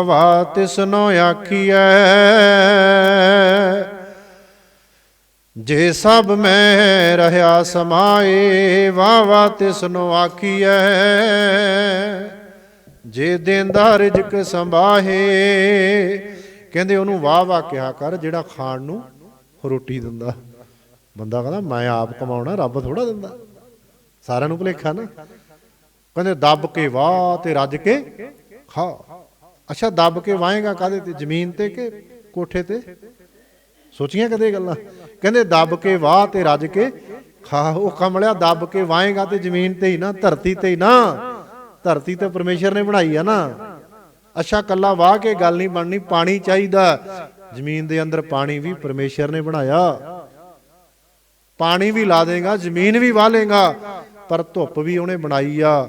ਵਾ ਤਿਸਨੋ ਆਖੀਐ। ਜੇ ਸਭ ਮੈਂ ਰਹਾ ਸਮਾਏ ਵਾ ਵਾ ਤਿਸਨੋ ਆਖੀਐ। ਜੇ ਦੇਂਦਾ ਰਿਜਕ ਸੰਭਾਹੇ, ਕਹਿੰਦੇ ਉਹਨੂੰ ਵਾਹ ਵਾਹ ਕਿਹਾ ਕਰ, ਜਿਹੜਾ ਖਾਣ ਨੂੰ ਰੋਟੀ ਦਿੰਦਾ। ਬੰਦਾ ਕਹਿੰਦਾ, ਮੈਂ ਆਪ ਕਮਾਉਣਾ, ਰੱਬ ਥੋੜਾ ਦਿੰਦਾ। ਸਾਰਿਆਂ ਨੂੰ ਭੁਲੇਖਾ ਨਾ। ਕਹਿੰਦੇ, ਦੱਬ ਕੇ ਵਾਹ ਤੇ ਰੱਜ ਕੇ ਖਾ। ਅੱਛਾ, ਦੱਬ ਕੇ ਵਾਹੇਗਾ ਕਾਦੇ ਤੇ? ਜ਼ਮੀਨ ਤੇ ਕਿ ਕੋਠੇ ਤੇ? ਸੋਚੀਆਂ ਕਦੇ ਗੱਲਾਂ? ਕਹਿੰਦੇ, ਦੱਬ ਕੇ ਵਾਹ ਤੇ ਰੱਜ ਕੇ ਖਾ, ਉਹ ਕਮਲਿਆ ਦੱਬ ਕੇ ਵਾਹੇਗਾ ਤੇ ਜ਼ਮੀਨ ਤੇ ਹੀ ਨਾ, ਧਰਤੀ ਤੇ ਹੀ ਨਾ। ਧਰਤੀ ਤੇ ਪਰਮੇਸ਼ਰ ਨੇ ਬਣਾਈ ਆ ਨਾ। ਅੱਛਾ ਕੱਲਾ ਵਾਹ ਕੇ ਗੱਲ ਨਹੀਂ ਬਣਨੀ, ਪਾਣੀ ਚਾਹੀਦਾ। ਜ਼ਮੀਨ ਦੇ ਅੰਦਰ ਪਾਣੀ ਵੀ ਪਰਮੇਸ਼ਰ ਨੇ ਬਣਾਇਆ। ਪਾਣੀ ਵੀ ਲਾ ਦੇਗਾ, ਜ਼ਮੀਨ ਵੀ ਵਾਹ ਲੇਗਾ, ਪਰ ਧੁੱਪ ਵੀ ਉਹਨੇ ਬਣਾਈ ਆ।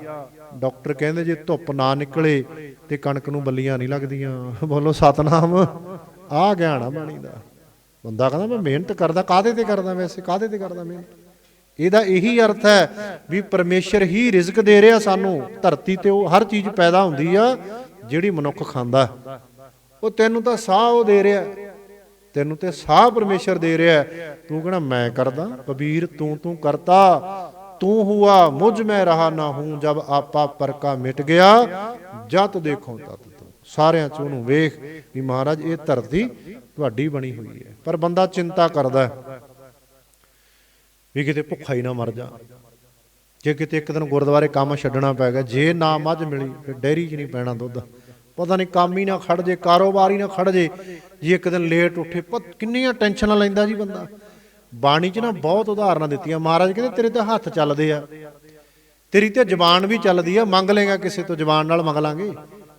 ਡਾਕਟਰ ਕਹਿੰਦੇ ਜੇ ਧੁੱਪ ਨਾ ਨਿਕਲੇ ਤੇ ਕਣਕ ਨੂੰ ਬੱਲੀਆਂ ਨਹੀਂ ਲੱਗਦੀਆਂ। ਬੋਲੋ, ਸਤਨਾਮ। ਆ ਗਿਆਨ ਬਾਣੀ ਦਾ। ਬੰਦਾ ਕਹਿੰਦਾ, ਮੈਂ ਮਿਹਨਤ ਕਰਦਾ ਕਾਦੇ ਤੇ ਕਰਦਾ ਵੈਸੇ? ਕਾਦੇ ਤੇ ਕਰਦਾ ਮਿਹਨਤ? ਇਹਦਾ ਇਹੀ ਅਰਥ ਹੈ ਵੀ ਪਰਮੇਸ਼ਰ ਹੀ ਰਿਜ਼ਕ ਦੇ ਰਿਹਾ ਸਾਨੂੰ। ਧਰਤੀ ਤੇ ਉਹ ਹਰ ਚੀਜ਼ ਪੈਦਾ ਹੁੰਦੀ ਆ, ਜਿਹੜੀ ਮਨੁੱਖ ਖਾਂਦਾ। ਉਹ ਤੈਨੂੰ ਤਾਂ ਸਾਹ ਉਹ ਦੇ ਰਿਹਾ। ਤੈਨੂੰ ਤੇ ਸਾਹ ਪਰਮੇਸ਼ਰ ਦੇ ਰਿਹਾ। ਤੂੰ ਕਹਣਾ, ਮੈਂ ਕਰਦਾ, ਕਬੀਰ, ਤੂੰ ਤੂੰ ਕਰਤਾ। ਤੂੰ ਹੁਆ, ਮੁਝ ਮੈਂ ਰਹਾ ਨਾ ਹੂੰ ਜਦ ਆਪਾ ਪਰਕਾ ਮਿਟ ਗਿਆ, ਜਤ ਦੇਖੋ ਤਤ ਤੂੰ। ਸਾਰਿਆਂ ਚ ਉਹਨੂੰ ਵੇਖ ਵੀ ਮਹਾਰਾਜ, ਇਹ ਧਰਤੀ ਤੁਹਾਡੀ ਬਣੀ ਹੋਈ ਹੈ। ਪਰ ਬੰਦਾ ਚਿੰਤਾ ਕਰਦਾ ਹੈ ਵੀ ਕਿਤੇ ਭੁੱਖਾ ਹੀ ਨਾ ਮਰ ਜਾ। ਜੇ ਕਿਤੇ ਇੱਕ ਦਿਨ ਗੁਰਦੁਆਰੇ ਕੰਮ ਛੱਡਣਾ ਪੈ ਗਿਆ, ਜੇ ਨਾ ਮੱਝ ਮਿਲੀ, ਫਿਰ ਡੈਰੀ 'ਚ ਨਹੀਂ ਪੈਣਾ ਦੁੱਧ। ਪਤਾ ਨਹੀਂ ਕੰਮ ਹੀ ਨਾ ਖੜ ਜੇ, ਕਾਰੋਬਾਰ ਹੀ ਨਾ ਖੜ ਜੇ ਜੇ ਇੱਕ ਦਿਨ ਲੇਟ ਉੱਠੇ ਕਿੰਨੀਆਂ ਟੈਨਸ਼ਨਾਂ ਲੈਂਦਾ ਜੀ ਬੰਦਾ। ਬਾਣੀ 'ਚ ਨਾ ਬਹੁਤ ਉਦਾਹਰਨਾਂ ਦਿੱਤੀਆਂ। ਮਹਾਰਾਜ ਕਹਿੰਦੇ, ਤੇਰੇ ਤੇ ਹੱਥ ਚੱਲਦੇ ਆ। ਤੇਰੀ ਤੇ ਜ਼ਬਾਨ ਵੀ ਚੱਲਦੀ ਆ। ਮੰਗ ਲੇਗਾ ਕਿਸੇ ਤੋਂ ਜ਼ਬਾਨ ਨਾਲ ਮੰਗ ਲਾਂਗੇ।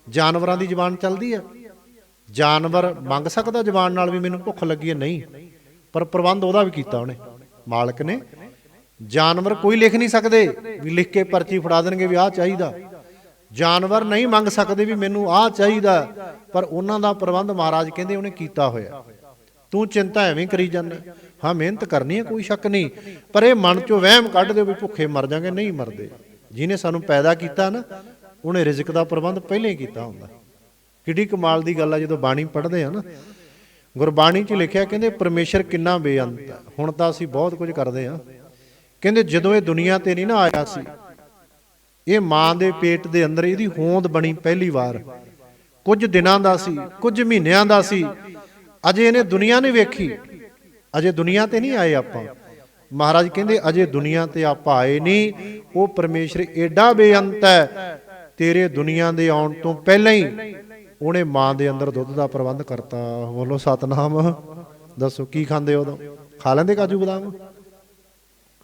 ਜਾਨਵਰਾਂ ਦੀ ਜ਼ਬਾਨ ਚੱਲਦੀ ਆ। ਜਾਨਵਰ ਮੰਗ ਸਕਦਾ ਜ਼ਬਾਨ ਨਾਲ ਵੀ ਮੈਨੂੰ ਭੁੱਖ ਲੱਗੀ ਹੈ ਨਹੀਂ। ਪਰ ਪ੍ਰਬੰਧ ਉਹਦਾ ਵੀ ਕੀਤਾ ਉਹਨੇ। ਮਾਲਕ ਨੇ। ਜਾਨਵਰ ਕੋਈ ਲਿਖ ਨਹੀਂ ਸਕਦੇ। ਵੀ ਲਿਖ ਕੇ ਪਰਚੀ ਫੜਾ ਦੇਣਗੇ ਵੀ ਆਹ ਚਾਹੀਦਾ। ਜਾਨਵਰ ਨਹੀਂ ਮੰਗ ਸਕਦੇ ਵੀ ਮੈਨੂੰ ਆਹ ਚਾਹੀਦਾ। ਪਰ ਉਹਨਾਂ ਦਾ ਪ੍ਰਬੰਧ ਮਹਾਰਾਜ ਕਹਿੰਦੇ ਉਹਨੇ ਕੀਤਾ ਹੋਇਆ। ਤੂੰ ਚਿੰਤਾ ਐਵੇਂ ਕਰੀ ਜਾਂਦਾ। ਹਾਂ, ਮਿਹਨਤ ਕਰਨੀ ਹੈ, ਕੋਈ ਸ਼ੱਕ ਨਹੀਂ। ਪਰ ਇਹ ਮਨ ਚੋਂ ਵਹਿਮ ਕੱਢ ਦਿਓ ਵੀ ਭੁੱਖੇ ਮਰ ਜਾਗੇ, ਨਹੀਂ ਮਰਦੇ। ਜਿਹਨੇ ਸਾਨੂੰ ਪੈਦਾ ਕੀਤਾ ਨਾ, ਉਹਨੇ ਰਿਜ਼ਕ ਦਾ ਪ੍ਰਬੰਧ ਪਹਿਲਾਂ ਹੀ ਕੀਤਾ ਹੁੰਦਾ। ਕਿੱਡੀ ਕਮਾਲ ਦੀ ਗੱਲ ਆ, ਜਦੋਂ ਬਾਣੀ ਪੜ੍ਹਦੇ ਆ ਨਾ। ਗੁਰਬਾਣੀ 'ਚ ਲਿਖਿਆ, ਕਹਿੰਦੇ ਪਰਮੇਸ਼ਰ ਕਿੰਨਾ ਬੇਅੰਤ ਹੈ ਹੁਣ ਤਾਂ ਅਸੀਂ ਬਹੁਤ ਕੁਝ ਕਰਦੇ ਆ। ਕਹਿੰਦੇ ਜਦੋਂ ਇਹ ਦੁਨੀਆ ਤੇ ਨਹੀਂ ਨਾ ਆਇਆ ਸੀ, ਇਹ ਮਾਂ ਦੇ ਪੇਟ ਦੇ ਅੰਦਰ ਇਹਦੀ ਹੋਂਦ ਬਣੀ ਪਹਿਲੀ ਵਾਰ। ਕੁਝ ਦਿਨਾਂ ਦਾ ਸੀ, ਕੁਝ ਮਹੀਨਿਆਂ ਦਾ ਸੀ। ਅਜੇ ਇਹਨੇ ਦੁਨੀਆ ਨਹੀਂ ਵੇਖੀ। ਅਜੇ ਦੁਨੀਆ ਤੇ ਨਹੀਂ ਆਏ ਆਪਾਂ। ਮਹਾਰਾਜ ਕਹਿੰਦੇ, ਅਜੇ ਦੁਨੀਆ ਤੇ ਆਪਾਂ ਆਏ ਨਹੀਂ। ਉਹ ਪਰਮੇਸ਼ਰ ਏਡਾ ਬੇਅੰਤ ਹੈ, ਤੇਰੇ ਦੁਨੀਆ ਦੇ ਆਉਣ ਤੋਂ ਪਹਿਲਾਂ ਹੀ ਉਹਨੇ ਮਾਂ ਦੇ ਅੰਦਰ ਦੁੱਧ ਦਾ ਪ੍ਰਬੰਧ ਕਰਤਾ। ਬੋਲੋ, ਸਤਨਾਮ। ਦੱਸੋ, ਕੀ ਖਾਂਦੇ ਉਦੋਂ? ਖਾ ਲੈਂਦੇ ਕਾਜੂ ਬਦਾਮ?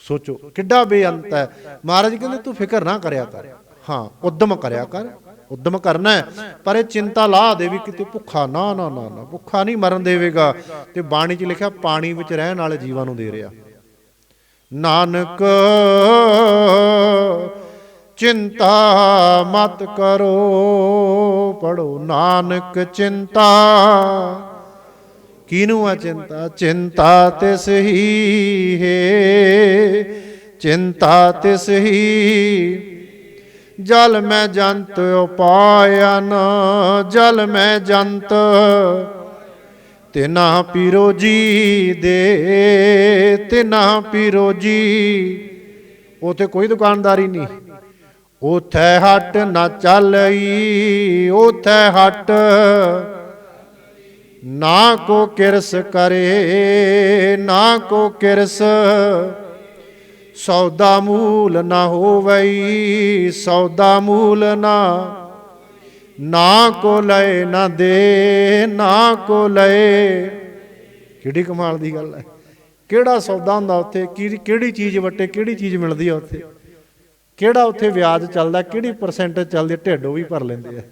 ਸੋਚੋ, ਕਿੱਡਾ ਬੇਅੰਤ ਹੈ। ਮਹਾਰਾਜ ਕਹਿੰਦੇ, ਤੂੰ ਫਿਕਰ ਨਾ ਕਰਿਆ ਕਰ। ਹਾਂ, ਉਦਮ ਕਰਿਆ ਕਰ। ਉਦਮ ਕਰਨਾ ਪਰ ਇਹ ਚਿੰਤਾ ਲਾ ਦੇ ਵੀ ਕਿਤੇ ਭੁੱਖਾ। ਨਾ ਨਾ ਨਾ ਨਾ। ਭੁੱਖਾ ਨਹੀਂ ਮਰਨ ਦੇਵੇਗਾ। ਤੇ ਬਾਣੀ 'ਚ ਲਿਖਿਆ, ਪਾਣੀ ਵਿੱਚ ਰਹਿਣ ਵਾਲੇ ਜੀਵਾਂ ਨੂੰ ਦੇ ਰਿਹਾ। ਨਾਨਕ, ਚਿੰਤਾ ਮਤ ਕਰੋ, ਪੜੋ। ਨਾਨਕ, ਚਿੰਤਾ। ਕਿਨੂੰ ਆ ਚਿੰਤਾ? ਚਿੰਤਾ ਤਿਸ ਹੀ ਹੈ। ਚਿੰਤਾ ਤਿਸ ਹੀ ਜਲ ਮੈਂ ਜੰਤ ਉਪਾਇਨ ਜਲ ਮੈਂ ਜੰਤ। ਤਿਨਾ ਪੀਰੋ ਜੀ ਦੇ ਤਿਨਾ ਪੀਰੋ ਜੀ। ਉਥੇ ਕੋਈ ਦੁਕਾਨਦਾਰੀ ਨਹੀਂ। ਉਥੇ ਹਟ ਨਾ ਚੱਲਈ, ਉਥੇ ਹਟ। ਨਾ ਕੋ ਕਿਰਸ ਕਰੇ, ਨਾ ਕੋ ਕਿਰਸ। ਸੌਦਾ ਮੂਲ ਨਾ ਹੋਵਈ, ਸੌਦਾ ਮੂਲ ਨਾ। ਨਾ ਕੋ ਲਏ, ਨਾ ਦੇ, ਨਾ ਕੋ ਲਏ। ਕਿਹੜੀ ਕਮਾਲ ਦੀ ਗੱਲ ਹੈ। ਕਿਹੜਾ ਸੌਦਾ ਹੁੰਦਾ ਉੱਥੇ? ਕਿਹੜੀ ਚੀਜ਼ ਵਟੇ ਕਿਹੜੀ ਚੀਜ਼ ਮਿਲਦੀ ਆ ਉੱਥੇ? ਕਿਹੜਾ ਉੱਥੇ ਵਿਆਜ ਚੱਲਦਾ, ਕਿਹੜੀ ਪਰਸੈਂਟੇਜ ਚੱਲਦੀ, ਢੇਡੋ ਵੀ ਭਰ ਲੈਂਦੇ ਆ।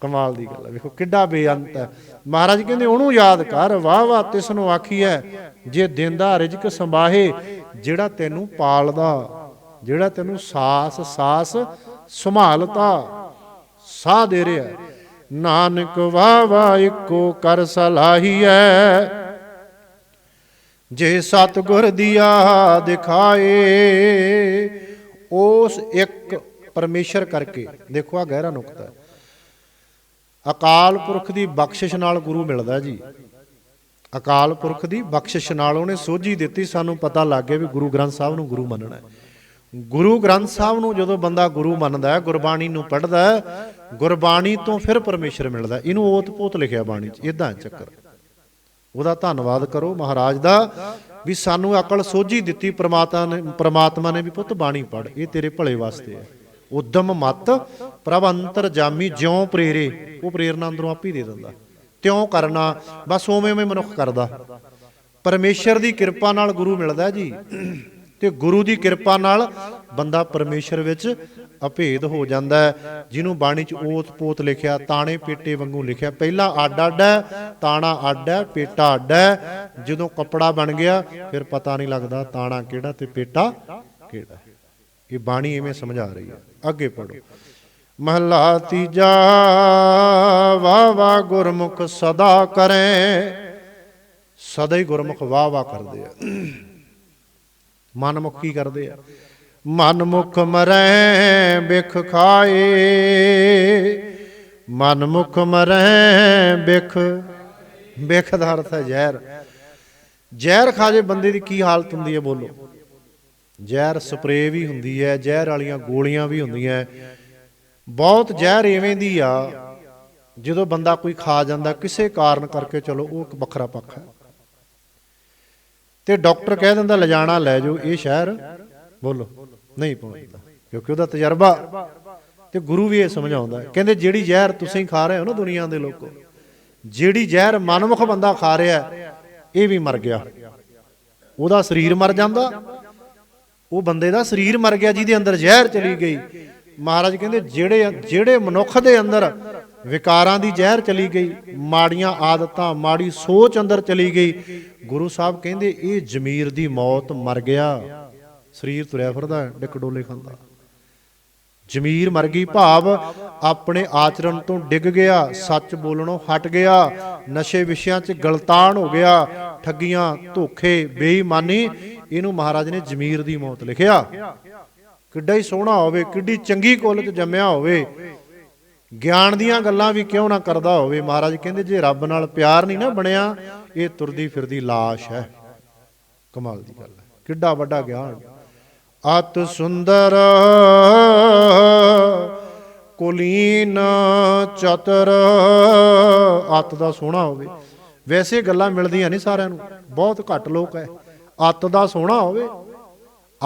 ਕਮਾਲ ਦੀ ਗੱਲ ਹੈ ਵੇਖੋ ਕਿੱਡਾ ਬੇਅੰਤ ਹੈ ਮਹਾਰਾਜ ਕਹਿੰਦੇ, ਉਹਨੂੰ ਯਾਦ ਕਰ ਵਾਹ ਵਾਹ ਤਿਸ ਨੂੰ ਆਖੀਐ, ਜੇ ਦਿੰਦਾ ਰਿਜਕ ਸੰਭਾਹੇ ਜਿਹੜਾ ਤੈਨੂੰ ਪਾਲਦਾ, ਜਿਹੜਾ ਤੈਨੂੰ ਸਾਸ ਸਾਸ ਸੰਭਾਲਤਾ ਸਾਹ ਦੇ ਰਿਹਾ। ਨਾਨਕ ਵਾਹ ਇੱਕੋ ਕਰ ਸਲਾਹੀਐ। ਜੇ ਸਤਗੁਰ ਦੀਆ ਦਿਖਾਏ, ਉਸ ਇੱਕ ਪਰਮੇਸ਼ਰ ਕਰਕੇ, ਦੇਖੋ ਆ ਗਹਿਰਾ ਨੁਕਤਾ ਅਕਾਲ ਪੁਰਖ ਦੀ ਬਖਸ਼ਿਸ਼ ਨਾਲ ਗੁਰੂ ਮਿਲਦਾ ਜੀ। ਅਕਾਲ ਪੁਰਖ ਦੀ ਬਖਸ਼ਿਸ਼ ਨਾਲ ਉਹਨੇ ਸੋਝੀ ਦਿੱਤੀ, ਸਾਨੂੰ ਪਤਾ ਲੱਗ ਗਿਆ ਵੀ ਗੁਰੂ ਗ੍ਰੰਥ ਸਾਹਿਬ ਨੂੰ ਗੁਰੂ ਮੰਨਣਾ ਹੈ। ਗੁਰੂ ਗ੍ਰੰਥ ਸਾਹਿਬ ਨੂੰ ਜਦੋਂ ਬੰਦਾ ਗੁਰੂ ਮੰਨਦਾ ਹੈ, ਗੁਰਬਾਣੀ ਨੂੰ ਪੜ੍ਹਦਾ ਹੈ, ਗੁਰਬਾਣੀ ਤੋਂ ਫਿਰ ਪਰਮੇਸ਼ਰ ਮਿਲਦਾ ਇਹਨੂੰ ਓਤ-ਪੋਤ ਲਿਖਿਆ ਬਾਣੀ 'ਚ ਇਦਾਂ ਚੱਕਰ। ਉਹਦਾ ਧੰਨਵਾਦ ਕਰੋ ਮਹਾਰਾਜ ਦਾ ਵੀ ਸਾਨੂੰ ਅਕਲ ਸੋਝੀ ਦਿੱਤੀ ਪ੍ਰਮਾਤਮਾ ਨੇ ਪ੍ਰਮਾਤਮਾ ਨੇ ਵੀ ਪੁੱਤ ਬਾਣੀ ਪੜ ਇਹ ਤੇਰੇ ਭਲੇ ਵਾਸਤੇ ਹੈ। ਉਦਮ ਮਤ ਪ੍ਰਭ ਅੰਤਰ ਜਾਮੀ ਜਿਉ ਪ੍ਰੇਰੇ, ਉਹ ਪ੍ਰੇਰਨਾ ਅੰਦਰੋਂ ਆਪ ਹੀ ਦੇ ਦਿੰਦਾ। ਤਿਉਂ ਕਰਨਾ? ਬਸ ਉਵੇਂ ਉਵੇਂ ਮਨੁੱਖ ਕਰਦਾ। ਪਰਮੇਸ਼ਰ ਦੀ ਕਿਰਪਾ ਨਾਲ ਗੁਰੂ ਮਿਲਦਾ ਜੀ। ਤੇ ਗੁਰੂ ਦੀ ਕਿਰਪਾ ਨਾਲ ਬੰਦਾ ਪਰਮੇਸ਼ਰ ਵਿੱਚ ਅਭੇਦ ਹੋ ਜਾਂਦਾ ਹੈ। ਜਿਹਨੂੰ ਬਾਣੀ ਚ ਓਤ ਪੋਤ ਲਿਖਿਆ, ਤਾਣੇ ਪੇਟੇ ਵਾਂਗੂ ਲਿਖਿਆ। ਪਹਿਲਾਂ ਅੱਡ ਅੱਡ ਹੈ, ਤਾਣਾ ਅੱਡ ਹੈ, ਪੇਟਾ ਅੱਡ ਹੈ। ਜਦੋਂ ਕੱਪੜਾ ਬਣ ਗਿਆ, ਫਿਰ ਪਤਾ ਨਹੀਂ ਲੱਗਦਾ ਤਾਣਾ ਕਿਹੜਾ ਤੇ ਪੇਟਾ ਕਿਹੜਾ। ਇਹ ਬਾਣੀ ਐਵੇਂ ਸਮਝਾ ਰਹੀ ਹੈ। ਅੱਗੇ ਪੜੋ ਮਹਲਾ ਤੀਜਾ ਵਾ ਵਾ ਗੁਰਮੁਖ ਸਦਾ ਕਰੇ। ਸਦਾ ਹੀ ਗੁਰਮੁਖ ਵਾਹ ਵਾਹ ਕਰਦੇ ਆ। ਮਨਮੁਖ ਕੀ ਕਰਦੇ ਆ? ਮਨਮੁਖ ਮਰੈ, ਬਿਖ ਖਾਏ। ਮਨਮੁਖ ਮਰੈ, ਬਿਖ ਬਿਖ ਦਾ ਅਰਥ ਹੈ ਜ਼ਹਿਰ। ਜ਼ਹਿਰ ਖਾ ਜੇ ਬੰਦੇ ਦੀ ਕੀ ਹਾਲਤ ਹੁੰਦੀ ਹੈ ਬੋਲੋ। ਜ਼ਹਿਰ ਸਪਰੇਅ ਵੀ ਹੁੰਦੀ ਹੈ, ਜ਼ਹਿਰ ਵਾਲੀਆਂ ਗੋਲੀਆਂ ਵੀ ਹੁੰਦੀਆਂ ਬਹੁਤ ਜ਼ਹਿਰ ਐਵੇਂ ਦੀ ਆ, ਜਦੋਂ ਬੰਦਾ ਕੋਈ ਖਾ ਜਾਂਦਾ, ਕਿਸੇ ਕਾਰਨ ਕਰਕੇ ਚਲੋ ਉਹ ਇੱਕ ਵੱਖਰਾ ਪੱਖ ਹੈ। ਤੇ ਡਾਕਟਰ ਕਹਿ ਦਿੰਦਾ, ਲਿਜਾਣਾ ਲੈ ਜਾਓ ਇਹ ਸ਼ਹਿਰ। ਬੋਲੋ, ਨਹੀਂ ਪਹੁੰਚਦਾ ਕਿਉਂਕਿ ਉਹਦਾ ਤਜਰਬਾ। ਤੇ ਗੁਰੂ ਵੀ ਇਹ ਸਮਝਾਉਂਦਾ ਹੈ। ਕਹਿੰਦੇ, ਜਿਹੜੀ ਜ਼ਹਿਰ ਤੁਸੀਂ ਖਾ ਰਹੇ ਹੋ ਨਾ ਦੁਨੀਆ ਦੇ ਲੋਕੋ, ਜਿਹੜੀ ਜ਼ਹਿਰ ਮਨਮੁਖ ਬੰਦਾ ਖਾ ਰਿਹਾ ਇਹ ਵੀ ਮਰ ਗਿਆ। ਉਹਦਾ ਸਰੀਰ ਮਰ ਜਾਂਦਾ, ਉਹ ਬੰਦੇ ਦਾ ਸਰੀਰ ਮਰ ਗਿਆ, ਜਿਹਦੇ ਅੰਦਰ ਜ਼ਹਿਰ ਚਲੀ ਗਈ ਮਹਾਰਾਜ ਕਹਿੰਦੇ ਜਿਹੜੇ ਜਿਹੜੇ ਮਨੁੱਖ ਦੇ ਅੰਦਰ ਵਿਕਾਰਾਂ ਦੀ ਜ਼ਹਿਰ ਚਲੀ ਗਈ ਮਾੜੀਆਂ ਆਦਤਾਂ ਮਾੜੀ ਸੋਚ ਅੰਦਰ ਚਲੀ ਗਈ ਗੁਰੂ ਸਾਹਿਬ ਕਹਿੰਦੇ ਇਹ ਜ਼ਮੀਰ ਦੀ ਮੌਤ ਮਰ ਗਿਆ। ਸਰੀਰ ਤੁਰਿਆ ਫਿਰਦਾ ਹੈ, ਖਾਂਦਾ। ਜ਼ਮੀਰ ਮਰ ਗਈ ਭਾਵ ਆਪਣੇ ਆਚਰਣ ਤੋਂ ਡਿੱਗ ਗਿਆ ਸੱਚ ਬੋਲਣੋਂ ਹਟ ਗਿਆ ਨਸ਼ੇ ਵਿਸ਼ਿਆਂ 'ਚ ਗਲਤਾਨ ਹੋ ਗਿਆ ਠੱਗੀਆਂ ਧੋਖੇ ਬੇਈਮਾਨੀ ਇਹਨੂੰ ਮਹਾਰਾਜ ਨੇ ਜ਼ਮੀਰ ਦੀ ਮੌਤ ਲਿਖਿਆ। ਕਿੱਡਾ ਹੀ ਸੋਹਣਾ ਹੋਵੇ, ਕਿੱਡੀ ਚੰਗੀ ਕੁੱਲ 'ਚ ਜੰਮਿਆ ਹੋਵੇ। ਗਿਆਨ ਦੀਆਂ ਗੱਲਾਂ ਵੀ ਕਿਉਂ ਨਾ ਕਰਦਾ ਹੋਵੇ? ਮਹਾਰਾਜ ਕਹਿੰਦੇ, ਜੇ ਰੱਬ ਨਾਲ ਪਿਆਰ ਨਹੀਂ ਨਾ ਬਣਿਆ, ਇਹ ਤੁਰਦੀ ਫਿਰਦੀ ਲਾਸ਼ ਹੈ। ਕਮਾਲ ਦੀ ਗੱਲ ਹੈ। ਕਿੱਡਾ ਵੱਡਾ ਗਿਆਨ। ਅਤ ਸੁੰਦਰ ਕੁਲੀਨ ਚਤਰ। ਅਤ ਦਾ ਸੋਹਣਾ ਹੋਵੇ। ਵੈਸੇ ਗੱਲਾਂ ਮਿਲਦੀਆਂ ਨਹੀਂ ਸਾਰਿਆਂ ਨੂੰ। ਬਹੁਤ ਘੱਟ ਲੋਕ ਹੈ। ਅਤ ਦਾ ਸੋਹਣਾ ਹੋਵੇ।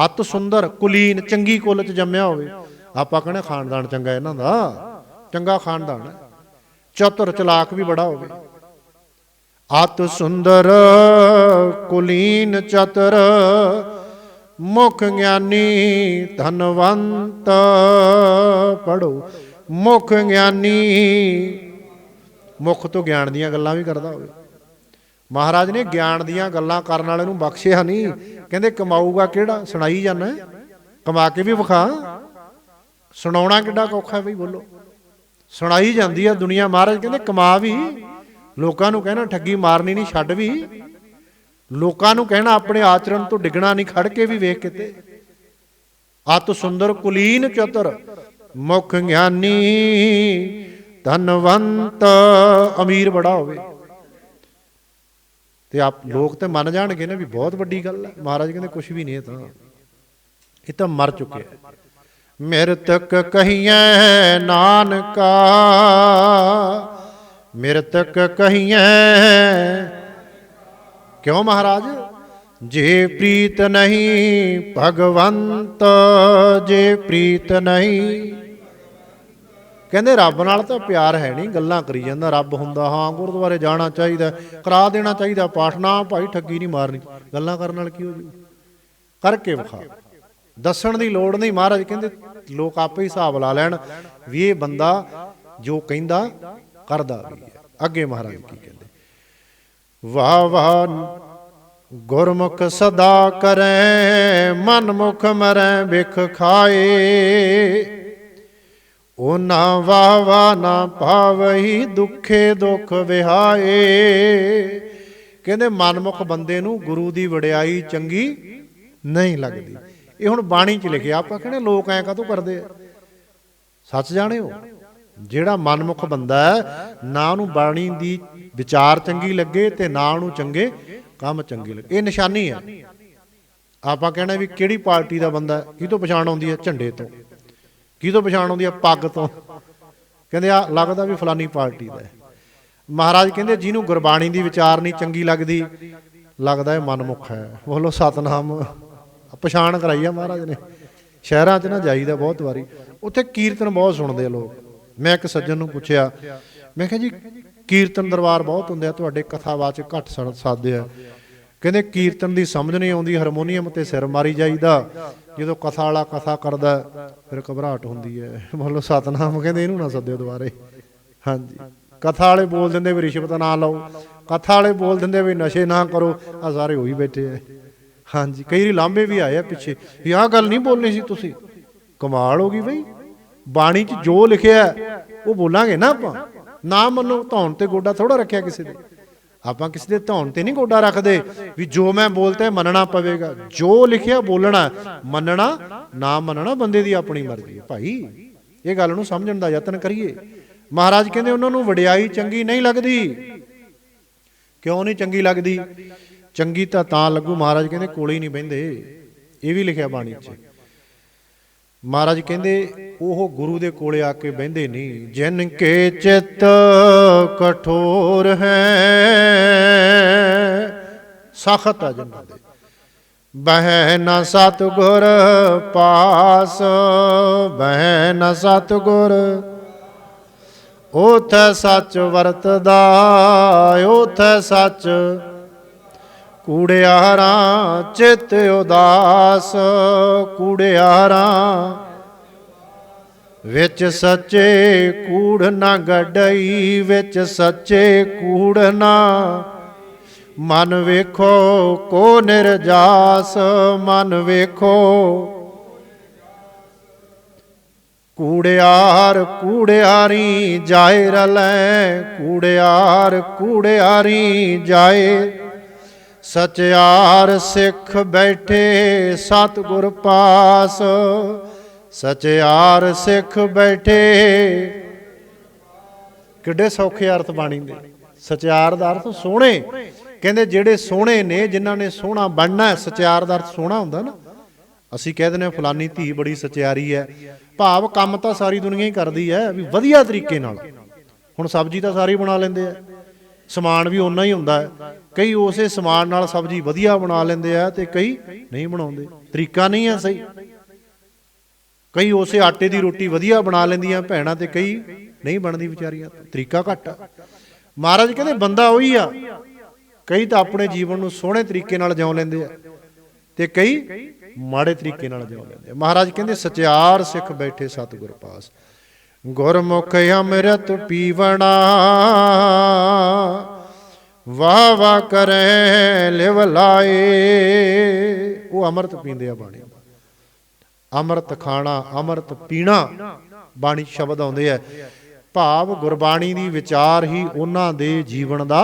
ਅਤ ਸੁੰਦਰ, ਕੁਲੀਨ, ਚੰਗੀ ਕੁਲ ਚ ਜੰਮਿਆ ਹੋਵੇ। ਆਪਾਂ ਕਹਿੰਦੇ ਖਾਨਦਾਨ ਚੰਗਾ ਇਹਨਾਂ ਦਾ। ਚੰਗਾ ਖਾਨਦਾਨ ਹੈ। ਚਤੁਰ ਚਲਾਕ ਵੀ ਬੜਾ ਹੋਵੇ। ਅਤ ਸੁੰਦਰ, ਕੁਲੀਨ, ਚਤੁਰ, ਮੁਖ ਗਿਆਨੀ ਧਨਵੰਤ ਪੜੋ। ਮੁਖ ਗਿਆਨੀ ਮੁਖ ਤੋਂ ਗਿਆਨ ਦੀਆਂ ਗੱਲਾਂ ਵੀ ਕਰਦਾ ਹੋਵੇ। ਮਹਾਰਾਜ ਨੇ ਗਿਆਨ ਦੀਆਂ ਗੱਲਾਂ ਕਰਨ ਵਾਲੇ ਨੂੰ ਬਖਸ਼ਿਆ ਨਹੀਂ। ਕਹਿੰਦੇ, ਕਮਾਊਗਾ ਕਿਹੜਾ? ਸੁਣਾਈ ਜਾਂਦਾ ਕਮਾ ਕੇ ਵੀ ਵਿਖਾ। ਸੁਣਾਉਣਾ ਕਿੱਡਾ ਔਖਾ ਹੈ ਬਈ, ਬੋਲੋ। ਸੁਣਾਈ ਜਾਂਦੀ ਆ ਦੁਨੀਆ ਮਹਾਰਾਜ। ਕਹਿੰਦੇ, ਕਮਾ ਵੀ। ਲੋਕਾਂ ਨੂੰ ਕਹਿਣਾ, ਠੱਗੀ ਮਾਰਨੀ ਨਹੀਂ, ਛੱਡ ਵੀ। ਲੋਕਾਂ ਨੂੰ ਕਹਿਣਾ, ਆਪਣੇ ਆਚਰਣ ਤੋਂ ਡਿੱਗਣਾ ਨਹੀਂ, ਖੜ ਕੇ ਵੀ ਵੇਖ ਕਿਤੇ। ਅਤ ਸੁੰਦਰ ਕੁਲੀਨ ਚਤਰ, ਮੁਖ ਗਿਆਨੀ ਧਨਵੰਤ ਅਮੀਰ ਬੜਾ ਹੋਵੇ। ਤੇ ਆਪ ਲੋਕ ਤੇ ਮੰਨ ਜਾਣਗੇ ਨਾ ਵੀ ਬਹੁਤ ਵੱਡੀ ਗੱਲ ਹੈ ਮਹਾਰਾਜ ਕਹਿੰਦੇ ਕੁਝ ਵੀ ਨਹੀਂ ਇਹ ਤਾਂ। ਇਹ ਤਾਂ ਮਰ ਚੁੱਕਿਆ ਮਿਰਤਕ ਕਹੀਐ, ਨਾਨਕਾ ਮਿਰਤਕ ਕਹੀਐ, ਕਿਉਂ ਮਹਾਰਾਜ? ਜੇ ਪ੍ਰੀਤ ਨਹੀਂ, ਭਗਵੰਤ, ਜੇ ਪ੍ਰੀਤ ਨਹੀਂ ਕਹਿੰਦੇ ਰੱਬ ਨਾਲ ਤਾਂ ਪਿਆਰ ਹੈ ਨਹੀਂ, ਗੱਲਾਂ ਕਰੀ ਜਾਂਦਾ, ਰੱਬ ਹੁੰਦਾ, ਹਾਂ ਗੁਰਦੁਆਰੇ ਜਾਣਾ ਚਾਹੀਦਾ, ਕਰਾ ਦੇਣਾ ਚਾਹੀਦਾ, ਪਾਠ ਨਾ ਭਾਈ ਠੱਗੀ ਨਹੀਂ ਮਾਰਨੀ, ਗੱਲਾਂ ਕਰਨ ਨਾਲ ਕੀ ਹੋ ਜੂ? ਕਰਕੇ ਵਿਖਾ। ਦੱਸਣ ਦੀ ਲੋੜ ਨਹੀਂ ਮਹਾਰਾਜ, ਕਹਿੰਦੇ ਲੋਕ ਆਪੇ ਹੀ ਹਿਸਾਬ ਲਾ ਲੈਣ ਵੀ ਇਹ ਬੰਦਾ ਜੋ ਕਹਿੰਦਾ, ਕਰਦਾ ਵੀ ਹੈ। ਅੱਗੇ ਮਹਾਰਾਜ ਕੀ ਕਹਿੰਦੇ? ਵਾਹ ਵਾਹ, ਗੁਰਮੁਖ ਸਦਾ ਕਰੈ, ਮਨ ਮੁਖ ਮਰੈ, ਵਿਖ ਖਾਏ। ਉਹ ਨਾ ਵਾਹ ਨਾ ਪਾਵਈ ਦੁੱਖੇ ਦੁੱਖ ਵਿਹਾਏ। ਕਹਿੰਦੇ ਮਨਮੁਖ ਬੰਦੇ ਨੂੰ ਗੁਰੂ ਦੀ ਵਡਿਆਈ ਚੰਗੀ ਨਹੀਂ ਲੱਗਦੀ। ਇਹ ਹੁਣ ਬਾਣੀ 'ਚ ਲਿਖਿਆ, ਆਪਾਂ ਕਹਿੰਦੇ ਲੋਕ ਐ ਕਾਹਤੋਂ ਕਰਦੇ ਆ? ਸੱਚ ਜਾਣਿਓ, ਜਿਹੜਾ ਮਨਮੁਖ ਬੰਦਾ ਹੈ, ਨਾ ਉਹਨੂੰ ਬਾਣੀ ਦੀ ਵਿਚਾਰ ਚੰਗੀ ਲੱਗੇ ਤੇ ਨਾ ਉਹਨੂੰ ਚੰਗੇ ਕੰਮ ਚੰਗੇ ਲੱਗੇ। ਇਹ ਨਿਸ਼ਾਨੀ ਹੈ। ਆਪਾਂ ਕਹਿਣਾ ਵੀ ਕਿਹੜੀ ਪਾਰਟੀ ਦਾ ਬੰਦਾ ਇਹ ਤੋਂ ਪਛਾਣ ਆਉਂਦੀ ਹੈ? ਝੰਡੇ ਤੋਂ। ਕਿਹਤੋਂ ਪਛਾਣ ਆਉਂਦੀ ਆ? ਪੱਗ ਤੋਂ। ਕਹਿੰਦੇ ਆ, ਲੱਗਦਾ ਵੀ ਫਲਾਨੀ ਪਾਰਟੀ ਦਾ ਹੈ। ਮਹਾਰਾਜ ਕਹਿੰਦੇ, ਜਿਹਨੂੰ ਗੁਰਬਾਣੀ ਦੀ ਵਿਚਾਰ ਨਹੀਂ ਚੰਗੀ ਲੱਗਦੀ, ਲੱਗਦਾ ਇਹ ਮਨਮੁਖ ਹੈ। ਬੋਲੋ, ਸਤਨਾਮ। ਪਛਾਣ ਕਰਾਈ ਆ ਮਹਾਰਾਜ ਨੇ। ਸ਼ਹਿਰਾਂ 'ਚ ਨਾ ਜਾਈਦਾ ਬਹੁਤ ਵਾਰੀ। ਉੱਥੇ ਕੀਰਤਨ ਬਹੁਤ ਸੁਣਦੇ ਆ ਲੋਕ। ਮੈਂ ਇੱਕ ਸੱਜਣ ਨੂੰ ਪੁੱਛਿਆ, ਮੈਂ ਕਿਹਾ ਜੀ, ਕੀਰਤਨ ਦਰਬਾਰ ਬਹੁਤ ਹੁੰਦੇ ਆ, ਤੁਹਾਡੇ ਕਥਾਵਾਚਕ ਘੱਟ ਸਾਦੇ ਆ। ਕਹਿੰਦੇ, ਕੀਰਤਨ ਦੀ ਸਮਝ ਨਹੀਂ ਆਉਂਦੀ, ਹਾਰਮੋਨੀਅਮ ਤੇ ਸਿਰ ਮਾਰੀ ਜਾਈਦਾ। ਜਦੋਂ ਕਥਾ ਵਾਲਾ ਕਥਾ ਕਰਦਾ, ਫਿਰ ਘਬਰਾਹਟ ਹੁੰਦੀ ਹੈ। ਬੋਲੋ, ਸਤਨਾਮ, ਕਹਿੰਦੇ ਇਹਨੂੰ ਨਾ ਸੱਦਿਓ ਦੁਬਾਰੇ। ਹਾਂਜੀ। ਕਥਾ ਵਾਲੇ ਬੋਲ ਦਿੰਦੇ ਵੀ ਰਿਸ਼ਵਤ ਨਾ ਲਓ। ਕਥਾ ਵਾਲੇ ਬੋਲ ਦਿੰਦੇ ਵੀ ਨਸ਼ੇ ਨਾ ਕਰੋ। ਆ ਸਾਰੇ ਹੋਈ ਬੈਠੇ ਆ। ਹਾਂਜੀ। ਕਈ ਵਾਰੀ ਲਾਂਬੇ ਵੀ ਆਏ ਆ ਪਿੱਛੇ। ਵੀ ਆਹ ਗੱਲ ਨਹੀਂ ਬੋਲਣੀ ਸੀ ਤੁਸੀਂ। ਕਮਾਲ ਹੋ ਗਈ ਬਈ। ਬਾਣੀ 'ਚ ਜੋ ਲਿਖਿਆ, ਉਹ ਬੋਲਾਂਗੇ ਨਾ ਆਪਾਂ। ਨਾ ਮੰਨੋ, ਧੌਣ ਤੇ ਗੋਡਾ ਥੋੜਾ ਰੱਖਿਆ ਕਿਸੇ ਦੇ ਆਪਾਂ ਕਿਸੇ ਦੇ ਧੌਣ ਤੇ ਨਹੀਂ ਗੋਡਾ ਰੱਖਦੇ ਵੀ ਜੋ ਮੈਂ ਬੋਲਤਾ ਮੰਨਣਾ ਪਵੇਗਾ। ਜੋ ਲਿਖਿਆ ਬੋਲਣਾ ਮੰਨਣਾ, ਨਾ ਮੰਨਣਾ ਬੰਦੇ ਦੀ ਆਪਣੀ ਮਰਜ਼ੀ ਹੈ। ਭਾਈ, ਇਹ ਗੱਲ ਨੂੰ ਸਮਝਣ ਦਾ ਯਤਨ ਕਰੀਏ। ਮਹਾਰਾਜ ਕਹਿੰਦੇ ਉਹਨਾਂ ਨੂੰ ਵਡਿਆਈ ਚੰਗੀ ਨਹੀਂ ਲੱਗਦੀ। ਕਿਉਂ ਨਹੀਂ ਚੰਗੀ ਲੱਗਦੀ? ਚੰਗੀ ਤਾਂ ਤਾਂ ਲੱਗੂ, ਮਹਾਰਾਜ ਕਹਿੰਦੇ ਕੋਲੇ ਹੀ ਨਹੀਂ ਬਹਿੰਦੇ। ਇਹ ਵੀ ਲਿਖਿਆ ਬਾਣੀ 'ਚ। ਮਹਾਰਾਜ ਕਹਿੰਦੇ, ਉਹ ਗੁਰੂ ਦੇ ਕੋਲੇ ਆ ਕੇ ਬਹਿੰਦੇ ਨਹੀਂ। ਜਿਨ ਕੇ ਚਿੱਤ ਕਠੋਰ ਹੈ, ਸਖਤ ਆ ਜਿਨ੍ਹਾਂ ਦੇ। ਬਹਿ ਨ ਸਤਗੁਰ ਪਾਸ ਬਹਿ ਨ ਸਤਗੁਰ। ਉਥ ਸੱਚ ਵਰਤਦਾ, ਉਥ ਸੱਚ ਕੂੜਿਆਰਾਂ ਚਿਤ ਉਦਾਸ, ਕੂੜਿਆਰਾਂ ਵਿੱਚ ਸੱਚੇ ਕੂੜ ਨਾ ਗੱਡਈ, ਵਿੱਚ ਸੱਚੇ ਕੂੜ ਨਾ। ਮਨ ਵੇਖੋ ਕੋ ਨਿਰਜਾਸ, ਮਨ ਵੇਖੋ ਕੂੜਿਆਰ, ਕੂੜਿਆਰੀ ਜਾਏ ਰਲੈ ਕੂੜਿਆਰ, ਕੂੜਿਆਰੀ ਜਾਏ ਸਚਿਆਰ ਸਿੱਖ ਬੈਠੇ ਸਤਿਗੁਰ ਪਾਸ। ਸਚਿਆਰ ਸਿੱਖ ਬੈਠੇ। ਕਿੱਡੇ ਸੌਖੇ ਅਰਥ ਬਾਣੀ ਦੇ। ਸਚਿਆਰ ਦਾ ਅਰਥ ਸੋਹਣੇ। ਕਹਿੰਦੇ ਜਿਹੜੇ ਸੋਹਣੇ ਨੇ, ਜਿਨ੍ਹਾਂ ਨੇ ਸੋਹਣਾ ਬਣਨਾ ਹੈ ਸਚਿਆਰ ਦਾ ਅਰਥ ਸੋਹਣਾ ਹੁੰਦਾ ਨਾ। ਅਸੀਂ ਕਹਿ ਦਿੰਦੇ ਹਾਂ, ਫਲਾਨੀ ਧੀ ਬੜੀ ਸਚਿਆਰੀ ਹੈ। ਭਾਵ ਕੰਮ ਤਾਂ ਸਾਰੀ ਦੁਨੀਆ ਹੀ ਕਰਦੀ ਹੈ, ਵੀ ਵਧੀਆ ਤਰੀਕੇ ਨਾਲ। ਹੁਣ ਸਬਜ਼ੀ ਤਾਂ ਸਾਰੀ ਬਣਾ ਲੈਂਦੇ ਆ। ਸਮਾਨ ਵੀ ਓਨਾ ਹੀ ਹੁੰਦਾ ਹੈ। ਕਈ ਉਸੇ ਸਮਾਨ ਨਾਲ ਸਬਜ਼ੀ ਵਧੀਆ ਬਣਾ ਲੈਂਦੇ ਆ ਤੇ ਕਈ ਨਹੀਂ ਬਣਾਉਂਦੇ। ਤਰੀਕਾ ਨਹੀਂ ਆ ਸਹੀ। ਕਈ ਉਸੇ ਆਟੇ ਦੀ ਰੋਟੀ ਵਧੀਆ ਬਣਾ ਲੈਂਦੀਆਂ ਭੈਣਾਂ ਤੇ ਕਈ ਨਹੀਂ ਬਣਦੀ ਵਿਚਾਰੀਆਂ। ਤਰੀਕਾ ਘੱਟ ਆ। ਮਹਾਰਾਜ ਕਹਿੰਦੇ ਬੰਦਾ ਉਹੀ ਆ। ਕਈ ਤਾਂ ਆਪਣੇ ਜੀਵਨ ਨੂੰ ਸੋਹਣੇ ਤਰੀਕੇ ਨਾਲ ਜਿਉਂ ਲੈਂਦੇ ਆ ਤੇ ਕਈ ਮਾੜੇ ਤਰੀਕੇ ਨਾਲ ਜਿਉਂ ਲੈਂਦੇ ਆ। ਮਹਾਰਾਜ ਕਹਿੰਦੇ ਸਚਿਆਰ ਸਿੱਖ ਬੈਠੇ ਸਤਿਗੁਰ ਪਾਸ। ਗੁਰਮੁਖ ਅੰਮ੍ਰਿਤ ਪੀਵਣਾ ਵਾਹ ਵਾਹ ਕਰੇ ਲਿਵ ਲਾਏ। ਉਹ ਅੰਮ੍ਰਿਤ ਪੀਂਦੇ ਆ ਬਾਣੀ। ਅੰਮ੍ਰਿਤ ਖਾਣਾ, ਅੰਮ੍ਰਿਤ ਪੀਣਾ ਬਾਣੀ ਸ਼ਬਦ ਆਉਂਦੇ ਆ। ਭਾਵ ਗੁਰਬਾਣੀ ਦੀ ਵਿਚਾਰ ਹੀ ਉਹਨਾਂ ਦੇ ਜੀਵਨ ਦਾ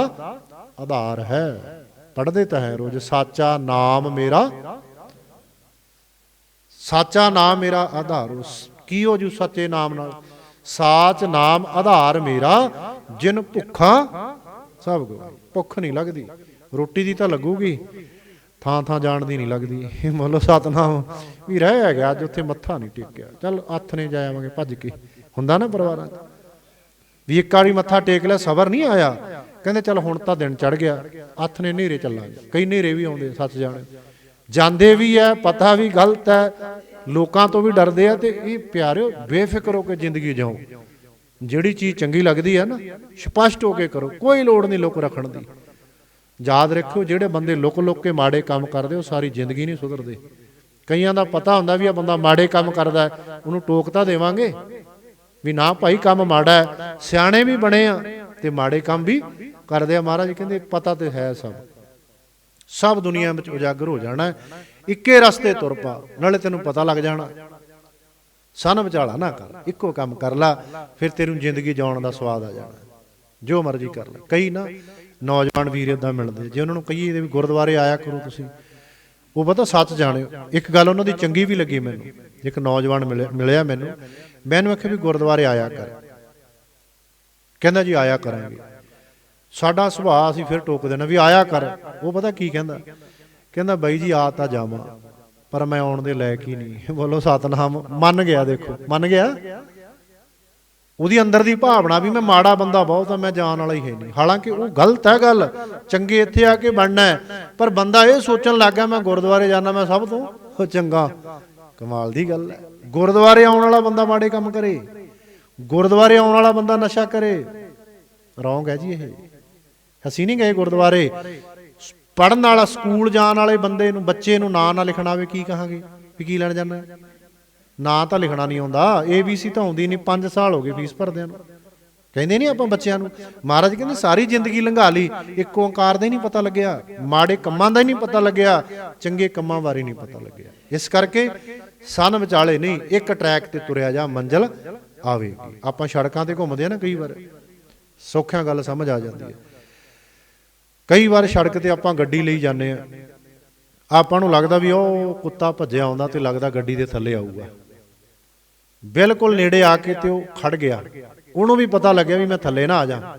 ਆਧਾਰ ਹੈ। ਪੜ੍ਹਦੇ ਤਾਂ ਹੈ ਰੋਜ਼, ਸਾਚਾ ਨਾਮ ਮੇਰਾ ਸਾਚਾ ਨਾਮ ਮੇਰਾ ਆਧਾਰ ਉਸ ਕੀ ਹੋ ਜੂ ਸੱਚੇ ਨਾਮ ਨਾਲ? ਸਾਚ ਨਾਮ ਆਧਾਰ ਮੇਰਾ, ਜਿਨ ਭੁੱਖਾ ਸਭ ਗਵਾਈ ਭੁੱਖ ਨਹੀਂ ਲੱਗਦੀ। ਰੋਟੀ ਦੀ ਤਾਂ ਲੱਗੂਗੀ, ਥਾਂ ਥਾਂ ਜਾਣ ਦੀ ਨਹੀਂ ਲੱਗਦੀ। ਇਹ ਮੰਨ ਸਤਨਾਮ ਵੀ ਰਹਿ ਗਿਆ, ਅੱਜ ਉੱਥੇ ਮੱਥਾ ਨਹੀਂ ਟੇਕਿਆ। ਚੱਲ ਹੱਥ ਨੇ ਜਾਵਾਂਗੇ ਭੱਜ ਕੇ। ਹੁੰਦਾ ਨਾ ਪਰਿਵਾਰਾਂ 'ਚ? ਵੀ ਇੱਕ ਵਾਰੀ ਮੱਥਾ ਟੇਕ ਲਿਆ, ਸਬਰ ਨਹੀਂ ਆਇਆ। ਕਹਿੰਦੇ ਚੱਲ ਹੁਣ ਤਾਂ ਦਿਨ ਚੜ ਗਿਆ। ਹੱਥ ਨੇ ਨੇਰੇ ਚੱਲਾਂਗੇ। ਕਈ ਨੇਰੇ ਵੀ ਆਉਂਦੇ ਸੱਚ ਜਾਣੇ। ਜਾਂਦੇ ਵੀ ਐ, ਪਤਾ ਵੀ ਗਲਤ ਹੈ ਲੋਕਾਂ ਤੋਂ ਵੀ ਡਰਦੇ ਆ ਤੇ ਇਹ ਪਿਆਰਿਓ, ਬੇਫਿਕਰ ਹੋ ਕੇ ਜ਼ਿੰਦਗੀ ਜਿਓ ਜਿਹੜੀ ਚੀਜ਼ ਚੰਗੀ ਲੱਗਦੀ ਹੈ ਨਾ, ਸਪਸ਼ਟ ਹੋ ਕੇ ਕਰੋ, ਕੋਈ ਲੋੜ ਨਹੀਂ ਲੁਕ ਰੱਖਣ ਦੀ। ਯਾਦ ਰੱਖਿਓ, ਜਿਹੜੇ ਬੰਦੇ ਲੁਕ ਲੁਕ ਕੇ ਮਾੜੇ ਕੰਮ ਕਰਦੇ, ਉਹ ਸਾਰੀ ਜ਼ਿੰਦਗੀ ਨਹੀਂ ਸੁਧਰਦੇ। ਕਈਆਂ ਦਾ ਪਤਾ ਹੁੰਦਾ ਵੀ ਇਹ ਬੰਦਾ ਮਾੜੇ ਕੰਮ ਕਰਦਾ ਉਹਨੂੰ ਟੋਕ ਤਾਂ ਦੇਵਾਂਗੇ। ਵੀ ਨਾ ਭਾਈ, ਕੰਮ ਮਾੜਾ ਹੈ, ਸਿਆਣੇ ਵੀ ਬਣੇ ਆ, ਤੇ ਮਾੜੇ ਕੰਮ ਵੀ ਕਰਦੇ ਆ। ਮਹਾਰਾਜ ਕਹਿੰਦੇ, ਪਤਾ ਤੇ ਹੈ ਸਭ। ਸਭ ਦੁਨੀਆ ਵਿੱਚ ਉਜਾਗਰ ਹੋ ਜਾਣਾ ਇੱਕੇ ਰਸਤੇ ਤੁਰ ਪਾ, ਨਾਲੇ ਤੈਨੂੰ ਪਤਾ ਲੱਗ ਜਾਣਾ। ਸਨ ਵਿਚਾਲਾ ਨਾ ਕਰ, ਇੱਕੋ ਕੰਮ ਕਰ ਲਾ, ਫਿਰ ਤੈਨੂੰ ਜ਼ਿੰਦਗੀ ਜਿਉਣ ਦਾ ਸਵਾਦ ਆ ਜਾਣਾ। ਜੋ ਮਰਜ਼ੀ ਕਰ ਲੈ। ਕਈ ਨਾ ਨੌਜਵਾਨ ਵੀਰ ਇਦਾਂ ਮਿਲਦੇ, ਜੇ ਉਹਨਾਂ ਨੂੰ ਕਹੀਏ ਵੀ ਗੁਰਦੁਆਰੇ ਆਇਆ ਕਰੋ ਤੁਸੀਂ, ਉਹ ਪਤਾ ਸੱਚ ਜਾਣਿਓ ਇੱਕ ਗੱਲ ਉਹਨਾਂ ਦੀ ਚੰਗੀ ਵੀ ਲੱਗੀ ਮੈਨੂੰ, ਇੱਕ ਨੌਜਵਾਨ ਮਿਲਿਆ ਮਿਲਿਆ ਮੈਨੂੰ ਮੈਨੂੰ ਆਖਿਆ ਵੀ ਗੁਰਦੁਆਰੇ ਆਇਆ ਕਰ। ਕਹਿੰਦਾ ਜੀ ਆਇਆ ਕਰਾਂਗੇ। ਸਾਡਾ ਸੁਭਾਅ ਅਸੀਂ ਫਿਰ ਟੋਕ ਦੇਣਾ ਵੀ ਆਇਆ ਕਰ। ਉਹ ਪਤਾ ਕੀ ਕਹਿੰਦਾ? ਕਹਿੰਦਾ ਬਾਈ ਜੀ ਆ ਤਾਂ ਜਾਵਾਂ। ਪਰ ਮੈਂ ਆਉਣ ਦੇ ਲਾਇਕ ਹੀ ਨਹੀਂ। ਬੋਲੋ ਸਤਨਾਮ, ਮੰਨ ਗਿਆ ਦੇਖੋ। ਮੰਨ ਗਿਆ? ਉਹਦੀ ਅੰਦਰ ਦੀ ਭਾਵਨਾ ਵੀ ਮੈਂ ਮਾੜਾ ਬੰਦਾ ਬਹੁਤ ਆ, ਮੈਂ ਜਾਣ ਵਾਲਾ ਹੀ ਹੈ ਨਹੀਂ। ਹਾਲਾਂਕਿ ਉਹ ਗਲਤ ਹੈ ਗੱਲ। ਚੰਗੇ ਇੱਥੇ ਆ ਕੇ ਬਣਨਾ ਹੈ। ਪਰ ਬੰਦਾ ਇਹ ਸੋਚਣ ਲੱਗ ਗਿਆ, ਮੈਂ ਗੁਰਦੁਆਰੇ ਜਾਣਾ ਮੈਂ ਸਭ ਤੋਂ ਚੰਗਾ। ਕਮਾਲ ਦੀ ਗੱਲ ਹੈ। ਗੁਰਦੁਆਰੇ ਆਉਣ ਵਾਲਾ ਬੰਦਾ ਮਾੜੇ ਕੰਮ ਕਰੇ। ਗੁਰਦੁਆਰੇ ਆਉਣ ਵਾਲਾ ਬੰਦਾ ਨਸ਼ਾ ਕਰੇ। ਰੌਂਗ ਹੈ ਜੀ ਇਹ। ਅਸੀਂ ਨਹੀਂ ਗਏ ਗੁਰਦੁਆਰੇ। ਪੜਨ ਵਾਲਾ, ਸਕੂਲ ਜਾਣ ਵਾਲੇ ਬੰਦੇ ਨੂੰ, ਬੱਚੇ ਨੂੰ ਨਾਂ ਨਾ ਲਿਖਣਾ ਆਵੇ ਕੀ ਕਹਾਂਗੇ? ਵੀ ਕੀ ਲੈਣ ਜਾਂਦਾ ਨਾਂ ਤਾਂ ਲਿਖਣਾ ਨਹੀਂ ਆਉਂਦਾ। ABC ਤਾਂ ਆਉਂਦੀ ਨਹੀਂ। 5 ਸਾਲ ਹੋ ਗਏ ਫੀਸ ਭਰਦਿਆਂ ਨੂੰ। ਕਹਿੰਦੇ ਨਹੀਂ ਆਪਾਂ ਬੱਚਿਆਂ ਨੂੰ? ਮਹਾਰਾਜ ਕਹਿੰਦੇ ਸਾਰੀ ਜ਼ਿੰਦਗੀ ਲੰਘਾ ਲਈ। ਇੱਕ ਓੰਕਾਰ ਦਾ ਹੀ ਨਹੀਂ ਪਤਾ ਲੱਗਿਆ। ਮਾੜੇ ਕੰਮਾਂ ਦਾ ਹੀ ਨਹੀਂ ਪਤਾ ਲੱਗਿਆ। ਚੰਗੇ ਕੰਮਾਂ ਬਾਰੇ ਨਹੀਂ ਪਤਾ ਲੱਗਿਆ। ਇਸ ਕਰਕੇ ਸਨ ਵਿਚਾਲੇ ਨਹੀਂ, ਇੱਕ ਟਰੈਕ ਤੇ ਤੁਰਿਆ ਜਾ, ਮੰਜ਼ਲ ਆਵੇਗੀ। ਆਪਾਂ ਸੜਕਾਂ ਤੇ ਘੁੰਮਦੇ ਆ ਨਾ ਕਈ ਵਾਰ। ਸੌਖਿਆਂ ਗੱਲ ਸਮਝ ਆ ਜਾਂਦੀ ਹੈ। ਕਈ ਵਾਰ ਸੜਕ ਤੇ ਆਪਾਂ ਗੱਡੀ ਲਈ ਜਾਂਦੇ ਆ ਆਪਾਂ ਨੂੰ ਲੱਗਦਾ ਵੀ ਉਹ ਕੁੱਤਾ ਭੱਜਿਆ ਆਉਂਦਾ ਤੇ ਲੱਗਦਾ ਗੱਡੀ ਦੇ ਥੱਲੇ ਆਊਗਾ। ਬਿਲਕੁਲ ਨੇੜੇ ਆ ਕੇ ਤੇ ਉਹ ਖੜ ਗਿਆ। ਉਹਨੂੰ ਵੀ ਪਤਾ ਲੱਗਿਆ ਵੀ ਮੈਂ ਥੱਲੇ ਨਾ ਆ ਜਾ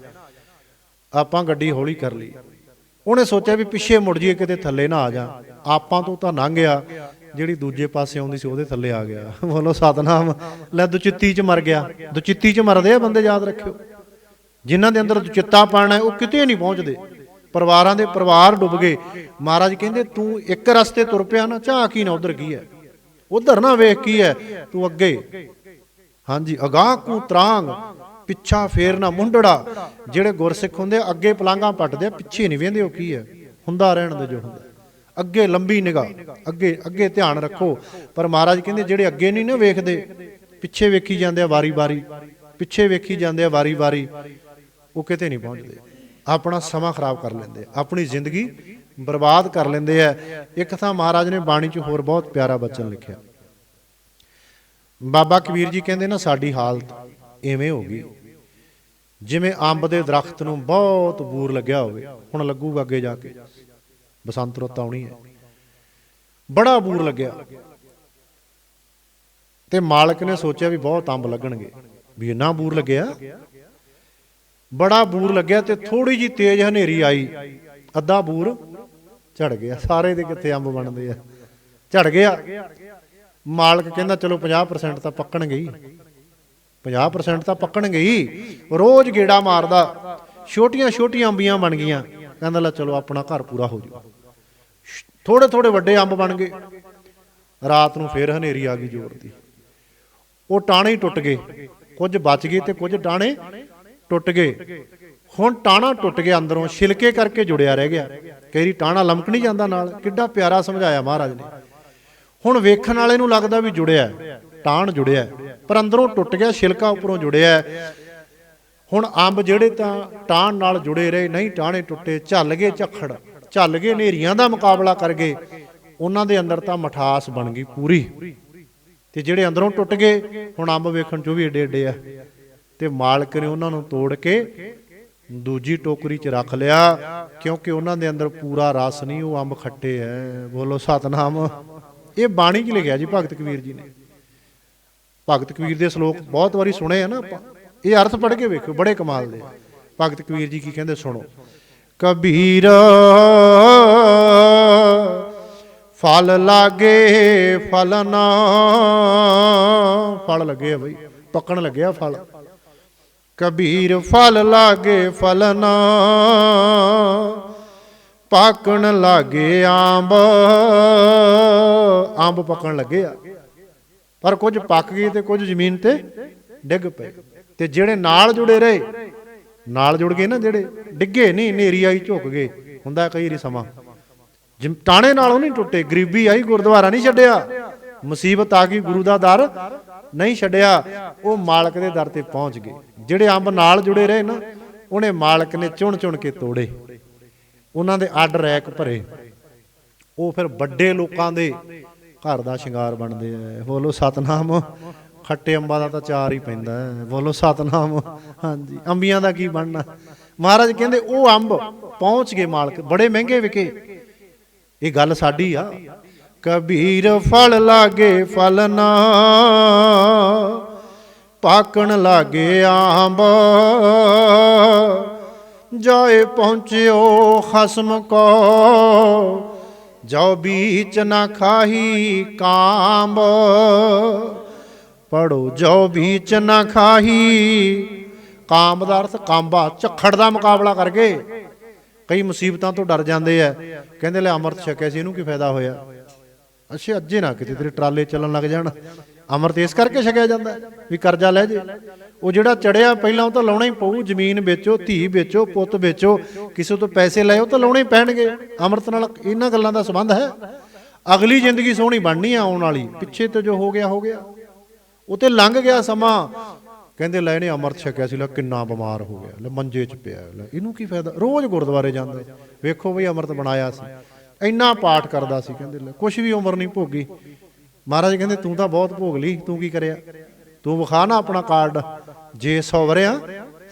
ਆਪਾਂ ਗੱਡੀ ਹੌਲੀ ਕਰ ਲਈ। ਉਹਨੇ ਸੋਚਿਆ ਵੀ ਪਿੱਛੇ ਮੁੜ ਜੀਏ ਕਿਤੇ ਥੱਲੇ ਨਾ ਆ ਜਾ ਆਪਾਂ ਤੋਂ ਤਾਂ ਲੰਘ ਗਿਆ। ਜਿਹੜੀ ਦੂਜੇ ਪਾਸੇ ਆਉਂਦੀ ਸੀ, ਉਹਦੇ ਥੱਲੇ ਆ ਗਿਆ। ਬੋਲੋ ਸਤਨਾਮ, ਲੈ ਦੁਚਿੱਤੀ ਚ ਮਰ ਗਿਆ। ਦੁਚਿੱਤੀ ਚ ਮਰਦੇ ਆ ਬੰਦੇ, ਯਾਦ ਰੱਖਿਓ। ਜਿਨ੍ਹਾਂ ਦੇ ਅੰਦਰ ਦੁਚਿੱਤਾ ਪਾਣਾ ਹੈ, ਉਹ ਕਿਤੇ ਨਹੀਂ ਪਹੁੰਚਦੇ। ਪਰਿਵਾਰਾਂ ਦੇ ਪਰਿਵਾਰ ਡੁੱਬ ਗਏ। ਮਹਾਰਾਜ ਕਹਿੰਦੇ ਤੂੰ ਇੱਕ ਰਸਤੇ ਤੁਰ ਪਿਆ ਨਾ ਝਾਕ ਹੀ ਨਾ ਉਧਰ ਕੀ ਹੈ? ਉਧਰ ਨਾ ਵੇਖ ਕੀ ਹੈ ਤੂੰ ਅੱਗੇ। ਹਾਂਜੀ ਅਗਾਹ ਕੂ ਤਰਾਂਗ ਪਿੱਛਾ ਫੇਰਨਾ ਮੁੰਡੜਾ। ਜਿਹੜੇ ਗੁਰਸਿੱਖ ਹੁੰਦੇ ਆ, ਅੱਗੇ ਪਲਾਂਘਾਂ ਪੱਟਦੇ ਆ, ਪਿੱਛੇ ਨਹੀਂ ਵੇਂਦੇ ਉਹ ਕੀ ਹੈ? ਹੁੰਦਾ ਰਹਿਣ ਦੇ ਜੋ ਹੁੰਦਾ। ਅੱਗੇ ਲੰਬੀ ਨਿਗਾਹ ਅੱਗੇ ਅੱਗੇ ਧਿਆਨ ਰੱਖੋ। ਪਰ ਮਹਾਰਾਜ ਕਹਿੰਦੇ ਜਿਹੜੇ ਅੱਗੇ ਨਹੀਂ ਨਾ ਵੇਖਦੇ ਪਿੱਛੇ ਵੇਖੀ ਜਾਂਦੇ ਆ ਵਾਰੀ-ਵਾਰੀ ਪਿੱਛੇ ਵੇਖੀ ਜਾਂਦੇ ਆ ਵਾਰੀ-ਵਾਰੀ ਉਹ ਕਿਤੇ ਨਹੀਂ ਪਹੁੰਚਦੇ। ਆਪਣਾ ਸਮਾਂ ਖਰਾਬ ਕਰ ਲੈਂਦੇ ਆ, ਆਪਣੀ ਜ਼ਿੰਦਗੀ ਬਰਬਾਦ ਕਰ ਲੈਂਦੇ ਆ। ਇੱਕ ਤਾਂ ਮਹਾਰਾਜ ਨੇ ਬਾਣੀ 'ਚ ਹੋਰ ਬਹੁਤ ਪਿਆਰਾ ਬਚਨ ਲਿਖਿਆ। ਬਾਬਾ ਕਬੀਰ ਜੀ ਕਹਿੰਦੇ ਨਾ, ਸਾਡੀ ਹਾਲਤ ਐਵੇਂ ਹੋ ਗਈ। ਜਿਵੇਂ ਅੰਬ ਦੇ ਦਰਖਤ ਨੂੰ ਬਹੁਤ ਬੂਰ ਲੱਗਿਆ ਹੋਵੇ, ਹੁਣ ਲੱਗੂਗਾ ਅੱਗੇ ਜਾ ਕੇ। ਬਸੰਤ ਰੁੱਤ ਆਉਣੀ ਹੈ। ਬੜਾ ਬੂਰ ਲੱਗਿਆ। ਤੇ ਮਾਲਕ ਨੇ ਸੋਚਿਆ ਵੀ ਬਹੁਤ ਅੰਬ ਲੱਗਣਗੇ। ਵੀ ਇੰਨਾ ਬੂਰ ਲੱਗਿਆ ਬੜਾ ਬੂਰ ਲੱਗਿਆ ਤੇ ਥੋੜੀ ਜੀ ਤੇਜ਼ ਹਨੇਰੀ ਆਈ। ਅੱਧਾ ਬੂਰ ਝੜ ਗਿਆ। ਸਾਰੇ ਦੇ ਕਿੱਥੇ ਅੰਬ ਬਣਦੇ ਆ? ਝੜ ਗਿਆ। ਮਾਲਕ ਕਹਿੰਦਾ, ਚਲੋ 50% ਤਾਂ ਪੱਕਣਗੇ ਹੀ। 50% ਤਾਂ ਪੱਕਣਗੇ ਹੀ। ਰੋਜ਼ ਗੇੜਾ ਮਾਰਦਾ। ਛੋਟੀਆਂ ਛੋਟੀਆਂ ਅੰਬੀਆਂ ਬਣ ਗਈਆਂ। ਕਹਿੰਦਾ, ਲੈ ਚਲੋ ਆਪਣਾ ਘਰ ਪੂਰਾ ਹੋ ਜਾਊ ਥੋੜੇ ਥੋੜੇ ਵੱਡੇ ਅੰਬ ਬਣ ਗਏ। ਰਾਤ ਨੂੰ ਫੇਰ ਹਨੇਰੀ ਆ ਗਈ ਜ਼ੋਰ ਦੀ। ਉਹ ਟਾਣੇ ਹੀ ਟੁੱਟ ਗਏ। ਕੁਝ ਬਚ ਗਏ ਤੇ ਕੁਝ ਟਾਣੇ ਟੁੱਟ ਗਏ। ਹੁਣ ਟਾਣਾ ਟੁੱਟ ਗਿਆ, ਅੰਦਰੋਂ ਛਿਲਕੇ ਕਰਕੇ ਜੁੜਿਆ ਰਹਿ ਗਿਆ। ਕਈ ਵਾਰੀ ਟਾਣਾ ਲਮਕ ਨਹੀਂ ਜਾਂਦਾ ਨਾਲ। ਕਿੱਡਾ ਪਿਆਰਾ ਸਮਝਾਇਆ ਮਹਾਰਾਜ ਨੇ। ਹੁਣ ਵੇਖਣ ਵਾਲੇ ਨੂੰ ਲੱਗਦਾ ਵੀ ਜੁੜਿਆ ਟਾਣ ਜੁੜਿਆ ਪਰ ਅੰਦਰੋਂ ਟੁੱਟ ਗਿਆ, ਛਿਲਕਾ ਉੱਪਰੋਂ ਜੁੜਿਆ ਹੁਣ ਅੰਬ ਜਿਹੜੇ ਤਾਂ ਟਾਣ ਨਾਲ ਜੁੜੇ ਰਹੇ, ਨਹੀਂ ਟਾਣੇ ਟੁੱਟੇ, ਝੱਲ ਗਏ ਝੱਖੜ, ਝੱਲ ਗਏ ਨੇਰੀਆਂ ਦਾ ਮੁਕਾਬਲਾ ਕਰ ਗਏ। ਉਹਨਾਂ ਦੇ ਅੰਦਰ ਤਾਂ ਮਠਾਸ ਬਣ ਗਈ ਪੂਰੀ। ਤੇ ਜਿਹੜੇ ਅੰਦਰੋਂ ਟੁੱਟ ਗਏ, ਹੁਣ ਅੰਬ ਵੇਖਣ ਚੋਂ ਵੀ ਏਡੇ ਏਡੇ ਆ। ਤੇ ਮਾਲਕ ਨੇ ਉਹਨਾਂ ਨੂੰ ਤੋੜ ਕੇ ਦੂਜੀ ਟੋਕਰੀ 'ਚ ਰੱਖ ਲਿਆ, ਕਿਉਂਕਿ ਉਹਨਾਂ ਦੇ ਅੰਦਰ ਪੂਰਾ ਰਸ ਨਹੀਂ, ਉਹ ਅੰਬ ਖੱਟੇ ਐ। ਬੋਲੋ ਸਤਨਾਮ। ਇਹ ਬਾਣੀ 'ਚ ਲਿਖਿਆ ਜੀ ਭਗਤ ਕਬੀਰ ਜੀ ਨੇ। ਭਗਤ ਕਬੀਰ ਦੇ ਸ਼ਲੋਕ ਬਹੁਤ ਵਾਰੀ ਸੁਣੇ ਆ ਨਾ ਆਪਾਂ। ਇਹ ਅਰਥ ਪੜ੍ਹ ਕੇ ਵੇਖੋ ਬੜੇ ਕਮਾਲ ਦੇ। ਭਗਤ ਕਬੀਰ ਜੀ ਕੀ ਕਹਿੰਦੇ, ਸੁਣੋ। ਕਬੀਰ, ਫਲ ਲਾਗੇ, ਫਲ ਨਾ। ਫਲ ਲੱਗੇ ਆ ਬਈ, ਪੱਕਣ ਲੱਗਿਆ ਫਲ। ਕਬੀਰ ਫਲ ਲਾਗੇ ਫਲ ਪਾਕਣ ਲਾਗੇ ਆਂਬ। ਅੰਬ ਪੱਕਣ ਲੱਗੇ ਆ। ਪਰ ਕੁਝ ਪੱਕ ਗਏ ਤੇ ਕੁਝ ਜ਼ਮੀਨ ਤੇ ਡਿੱਗ ਪਏ। ਤੇ ਜਿਹੜੇ ਨਾਲ ਜੁੜੇ ਰਹੇ, ਨਾਲ ਜੁੜ ਗਏ ਨਾ ਜਿਹੜੇ, ਡਿੱਗੇ ਨਹੀਂ ਨੇਰੀ ਆਈ, ਝੁਕ ਗਏ। ਹੁੰਦਾ ਕਈ ਵਾਰੀ ਸਮਾਂ। ਜਿਮ, ਟਾਣੇ ਨਾਲੋਂ ਨਹੀਂ ਟੁੱਟੇ, ਗਰੀਬੀ ਆਈ, ਗੁਰਦੁਆਰਾ ਨਹੀਂ ਛੱਡਿਆ। ਮੁਸੀਬਤ ਆ ਗਈ, ਗੁਰੂ ਦਾ ਦਰ ਨਹੀਂ ਛੱਡਿਆ, ਉਹ ਮਾਲਕ ਦੇ ਦਰ ਤੇ ਪਹੁੰਚ ਗਏ। ਜਿਹੜੇ ਅੰਬ ਨਾਲ ਜੁੜੇ ਰਹੇ ਨਾ, ਉਹਨੇ ਮਾਲਕ ਨੇ ਚੁਣ ਚੁਣ ਕੇ ਤੋੜੇ। ਉਹਨਾਂ ਦੇ ਅੱਡ ਰੈਕ ਭਰੇ। ਉਹ ਫਿਰ ਵੱਡੇ ਲੋਕਾਂ ਦੇ ਘਰ ਦਾ ਸ਼ਿੰਗਾਰ ਬਣਦੇ ਆ। ਬੋਲੋ ਸਤਨਾਮ, ਖੱਟੇ ਅੰਬਾਂ ਦਾ ਤਾਂ ਚਾਰ ਹੀ ਪੈਂਦਾ। ਹੈ ਬੋਲੋ ਸਤਨਾਮ, ਹਾਂਜੀ। ਅੰਬੀਆਂ ਦਾ ਕੀ ਬਣਨਾ? ਮਹਾਰਾਜ ਕਹਿੰਦੇ, ਉਹ ਅੰਬ ਪਹੁੰਚ ਗਏ ਮਾਲਕ। ਬੜੇ ਮਹਿੰਗੇ ਵਿਕੇ। ਇਹ ਗੱਲ ਸਾਡੀ ਆ। ਕਬੀਰ ਫਲ ਲਾਗੇ ਫਲ ਨਾ, ਪਾਕਣ ਲਾਗੇ ਆਂਬ। ਜਾਏ ਪਹੁੰਚਿਓ ਖਸਮ ਕੋ ਜੋ ਬੀਚ ਨਾ ਖਾਹੀ ਕਾਂਬ। ਪੜੋ ਜੋ ਬੀਚ ਨਾ ਖਾਹੀ ਕਾਮ ਦਾ ਅਰਥ ਕਾਂਬਾ, ਝੱਖੜ ਦਾ ਮੁਕਾਬਲਾ ਕਰਕੇ। ਕਈ ਮੁਸੀਬਤਾਂ ਤੋਂ ਡਰ ਜਾਂਦੇ ਆ। ਕਹਿੰਦੇ ਲੈ ਅੰਮ੍ਰਿਤ ਛਕਿਆ ਸੀ, ਇਹਨੂੰ ਕੀ ਫਾਇਦਾ ਹੋਇਆ? ਅੱਛਾ, ਅੱਜੇ ਨਾ ਕਿਤੇ ਤੇਰੇ ਟਰਾਲੇ ਚੱਲਣ ਲੱਗ ਜਾਣ। ਅੰਮ੍ਰਿਤ ਇਸ ਕਰਕੇ ਛਕਿਆ ਜਾਂਦਾ ਵੀ ਕਰਜ਼ਾ ਲੈ ਜੇ। ਉਹ ਜਿਹੜਾ ਚੜਿਆ ਪਹਿਲਾਂ ਉਹ ਤਾਂ ਲਾਉਣਾ ਹੀ ਪਊ, ਜ਼ਮੀਨ ਵੇਚੋ, ਧੀ ਵੇਚੋ, ਪੁੱਤ ਵੇਚੋ, ਕਿਸੇ ਤੋਂ ਪੈਸੇ ਲਏ ਉਹ ਤਾਂ ਲਾਉਣੇ ਹੀ ਪੈਣਗੇ। ਅੰਮ੍ਰਿਤ ਨਾਲ ਇਹਨਾਂ ਗੱਲਾਂ ਦਾ ਸੰਬੰਧ ਹੈ। ਅਗਲੀ ਜ਼ਿੰਦਗੀ ਸੋਹਣੀ ਬਣਨੀ ਆ ਆਉਣ ਵਾਲੀ। ਪਿੱਛੇ ਤੋਂ ਜੋ ਹੋ ਗਿਆ ਹੋ ਗਿਆ। ਉਹ ਤੇ ਲੰਘ ਗਿਆ ਸਮਾਂ। ਕਹਿੰਦੇ, ਲੈ ਇਹਨੇ ਅੰਮ੍ਰਿਤ ਛਕਿਆ ਸੀ, ਲੈ ਕਿੰਨਾ ਬਿਮਾਰ ਹੋ ਗਿਆ। ਲੈ ਮੰਜੇ 'ਚ ਪਿਆ। ਲੈ ਇਹਨੂੰ ਕੀ ਫਾਇਦਾ? ਰੋਜ਼ ਗੁਰਦੁਆਰੇ ਜਾਂਦਾ। ਵੇਖੋ ਵੀ ਅੰਮ੍ਰਿਤ ਬਣਾਇਆ ਸੀ। ਇੰਨਾ ਪਾਠ ਕਰਦਾ ਸੀ, ਕਹਿੰਦੇ ਲੈ ਕੁਝ ਵੀ ਉਮਰ ਨਹੀਂ ਭੋਗੀ। ਮਹਾਰਾਜ ਕਹਿੰਦੇ, ਤੂੰ ਤਾਂ ਬਹੁਤ ਭੋਗ ਲਈ, ਤੂੰ ਕੀ ਕਰਿਆ? ਤੂੰ ਵਿਖਾ ਨਾ ਆਪਣਾ ਕਾਰਡ। ਜੇ ਸੌਵਰਿਆ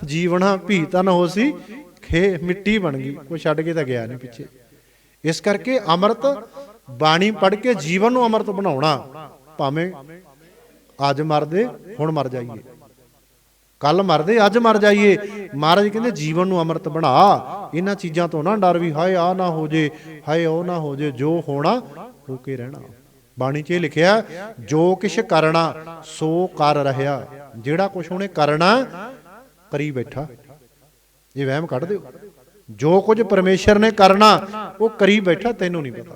ਜੀਵਣਾ ਭੀ ਤਨ ਨਾ ਹੋਸੀ ਖੇ, ਮਿੱਟੀ ਬਣ ਗਈ, ਕੋਈ ਛੱਡ ਕੇ ਤਾਂ ਗਿਆ ਨਹੀਂ ਪਿੱਛੇ। ਇਸ ਕਰਕੇ ਅੰਮ੍ਰਿਤ, ਬਾਣੀ ਪੜ੍ਹ ਕੇ ਜੀਵਨ ਨੂੰ ਅੰਮ੍ਰਿਤ ਬਣਾਉਣਾ, ਭਾਵੇਂ ਅੱਜ ਮਰਦੇ, ਹੁਣ ਮਰ ਜਾਈਏ। ਕੱਲ ਮਰਦੇ, ਅੱਜ ਮਰ ਜਾਈਏ। ਮਹਾਰਾਜ ਕਹਿੰਦੇ, ਜੀਵਨ ਨੂੰ ਅੰਮ੍ਰਿਤ ਬਣਾ। ਇਹਨਾਂ ਚੀਜ਼ਾਂ ਤੋਂ ਨਾ ਡਰ ਵੀ, ਹਾਏ ਆ ਨਾ ਹੋ ਜੇ, ਹਾਏ, ਉਹ ਨਾ ਹੋ ਜੇ, ਜੋ ਹੋਣਾ ਹੋ ਕੇ ਰਹਿਣਾ। ਬਾਣੀ 'ਚ ਇਹ ਲਿਖਿਆ, ਜੋ ਕਿਛ ਕਰਨਾ ਸੋ ਕਰ ਰਹਿਆ। ਜਿਹੜਾ ਕੁਛ ਉਹਨੇ ਕਰਨਾ, ਕਰੀ ਬੈਠਾ। ਇਹ ਵਹਿਮ ਕੱਢ ਦਿਓ। ਜੋ ਕੁਝ ਪਰਮੇਸ਼ਰ ਨੇ ਕਰਨਾ, ਉਹ ਕਰੀ ਬੈਠਾ, ਤੈਨੂੰ ਨਹੀਂ ਪਤਾ।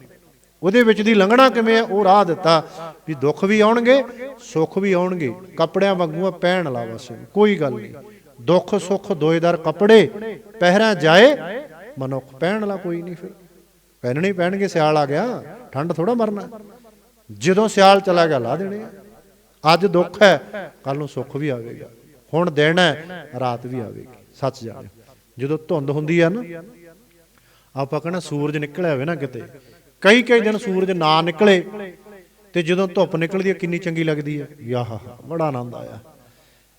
ਉਹਦੇ ਵਿੱਚ ਦੀ ਲੰਘਣਾ ਕਿਵੇਂ ਹੈ ਉਹ ਰਾਹ ਦਿੱਤਾ ਵੀ ਦੁੱਖ ਵੀ ਆਉਣਗੇ, ਸੁੱਖ ਵੀ ਆਉਣਗੇ। ਕੱਪੜਿਆਂ ਵਾਂਗੂ ਆ, ਪਹਿਣ ਲਾ ਬਸ। ਕੋਈ ਗੱਲ ਨਹੀਂ। ਦੁੱਖ, ਸੁੱਖ ਦੋਏਦਾਰ ਕੱਪੜੇ, ਪਹਿਰਾ ਜਾਏ, ਮਨੁੱਖ ਪਹਿਣ ਲਾ, ਕੋਈ ਨਹੀਂ ਫਿਰ। ਪਹਿਨਣੇ ਹੀ ਪਹਿਣਗੇ ਸਿਆਲ ਆ ਗਿਆ। ਠੰਡ ਥੋੜਾ ਮਰਨਾ। ਜਦੋਂ ਸਿਆਲ ਚਲਾ ਗਿਆ, ਲਾ ਦੇਣੇ ਆ। ਅੱਜ ਦੁੱਖ ਹੈ ਕੱਲ ਨੂੰ ਸੁੱਖ ਵੀ ਆਵੇਗਾ। ਹੁਣ ਦਿਨ ਹੈ, ਰਾਤ ਵੀ ਆਵੇਗੀ। ਸੱਚ ਜਾਣਿਓ। ਜਦੋਂ ਧੁੰਦ ਹੁੰਦੀ ਆ ਨਾ, ਆਪਾਂ ਕਹਿੰਦਾ ਸੂਰਜ ਨਿਕਲਿਆ ਹੋਵੇ ਨਾ ਕਿਤੇ ਕਈ ਕਈ ਦਿਨ ਸੂਰਜ ਨਾ ਨਿਕਲੇ ਤੇ ਜਦੋਂ ਧੁੱਪ ਨਿਕਲਦੀ ਹੈ, ਕਿੰਨੀ ਚੰਗੀ ਲੱਗਦੀ ਹੈ। ਯਾਹਾ, ਬੜਾ ਆਨੰਦ ਆਇਆ।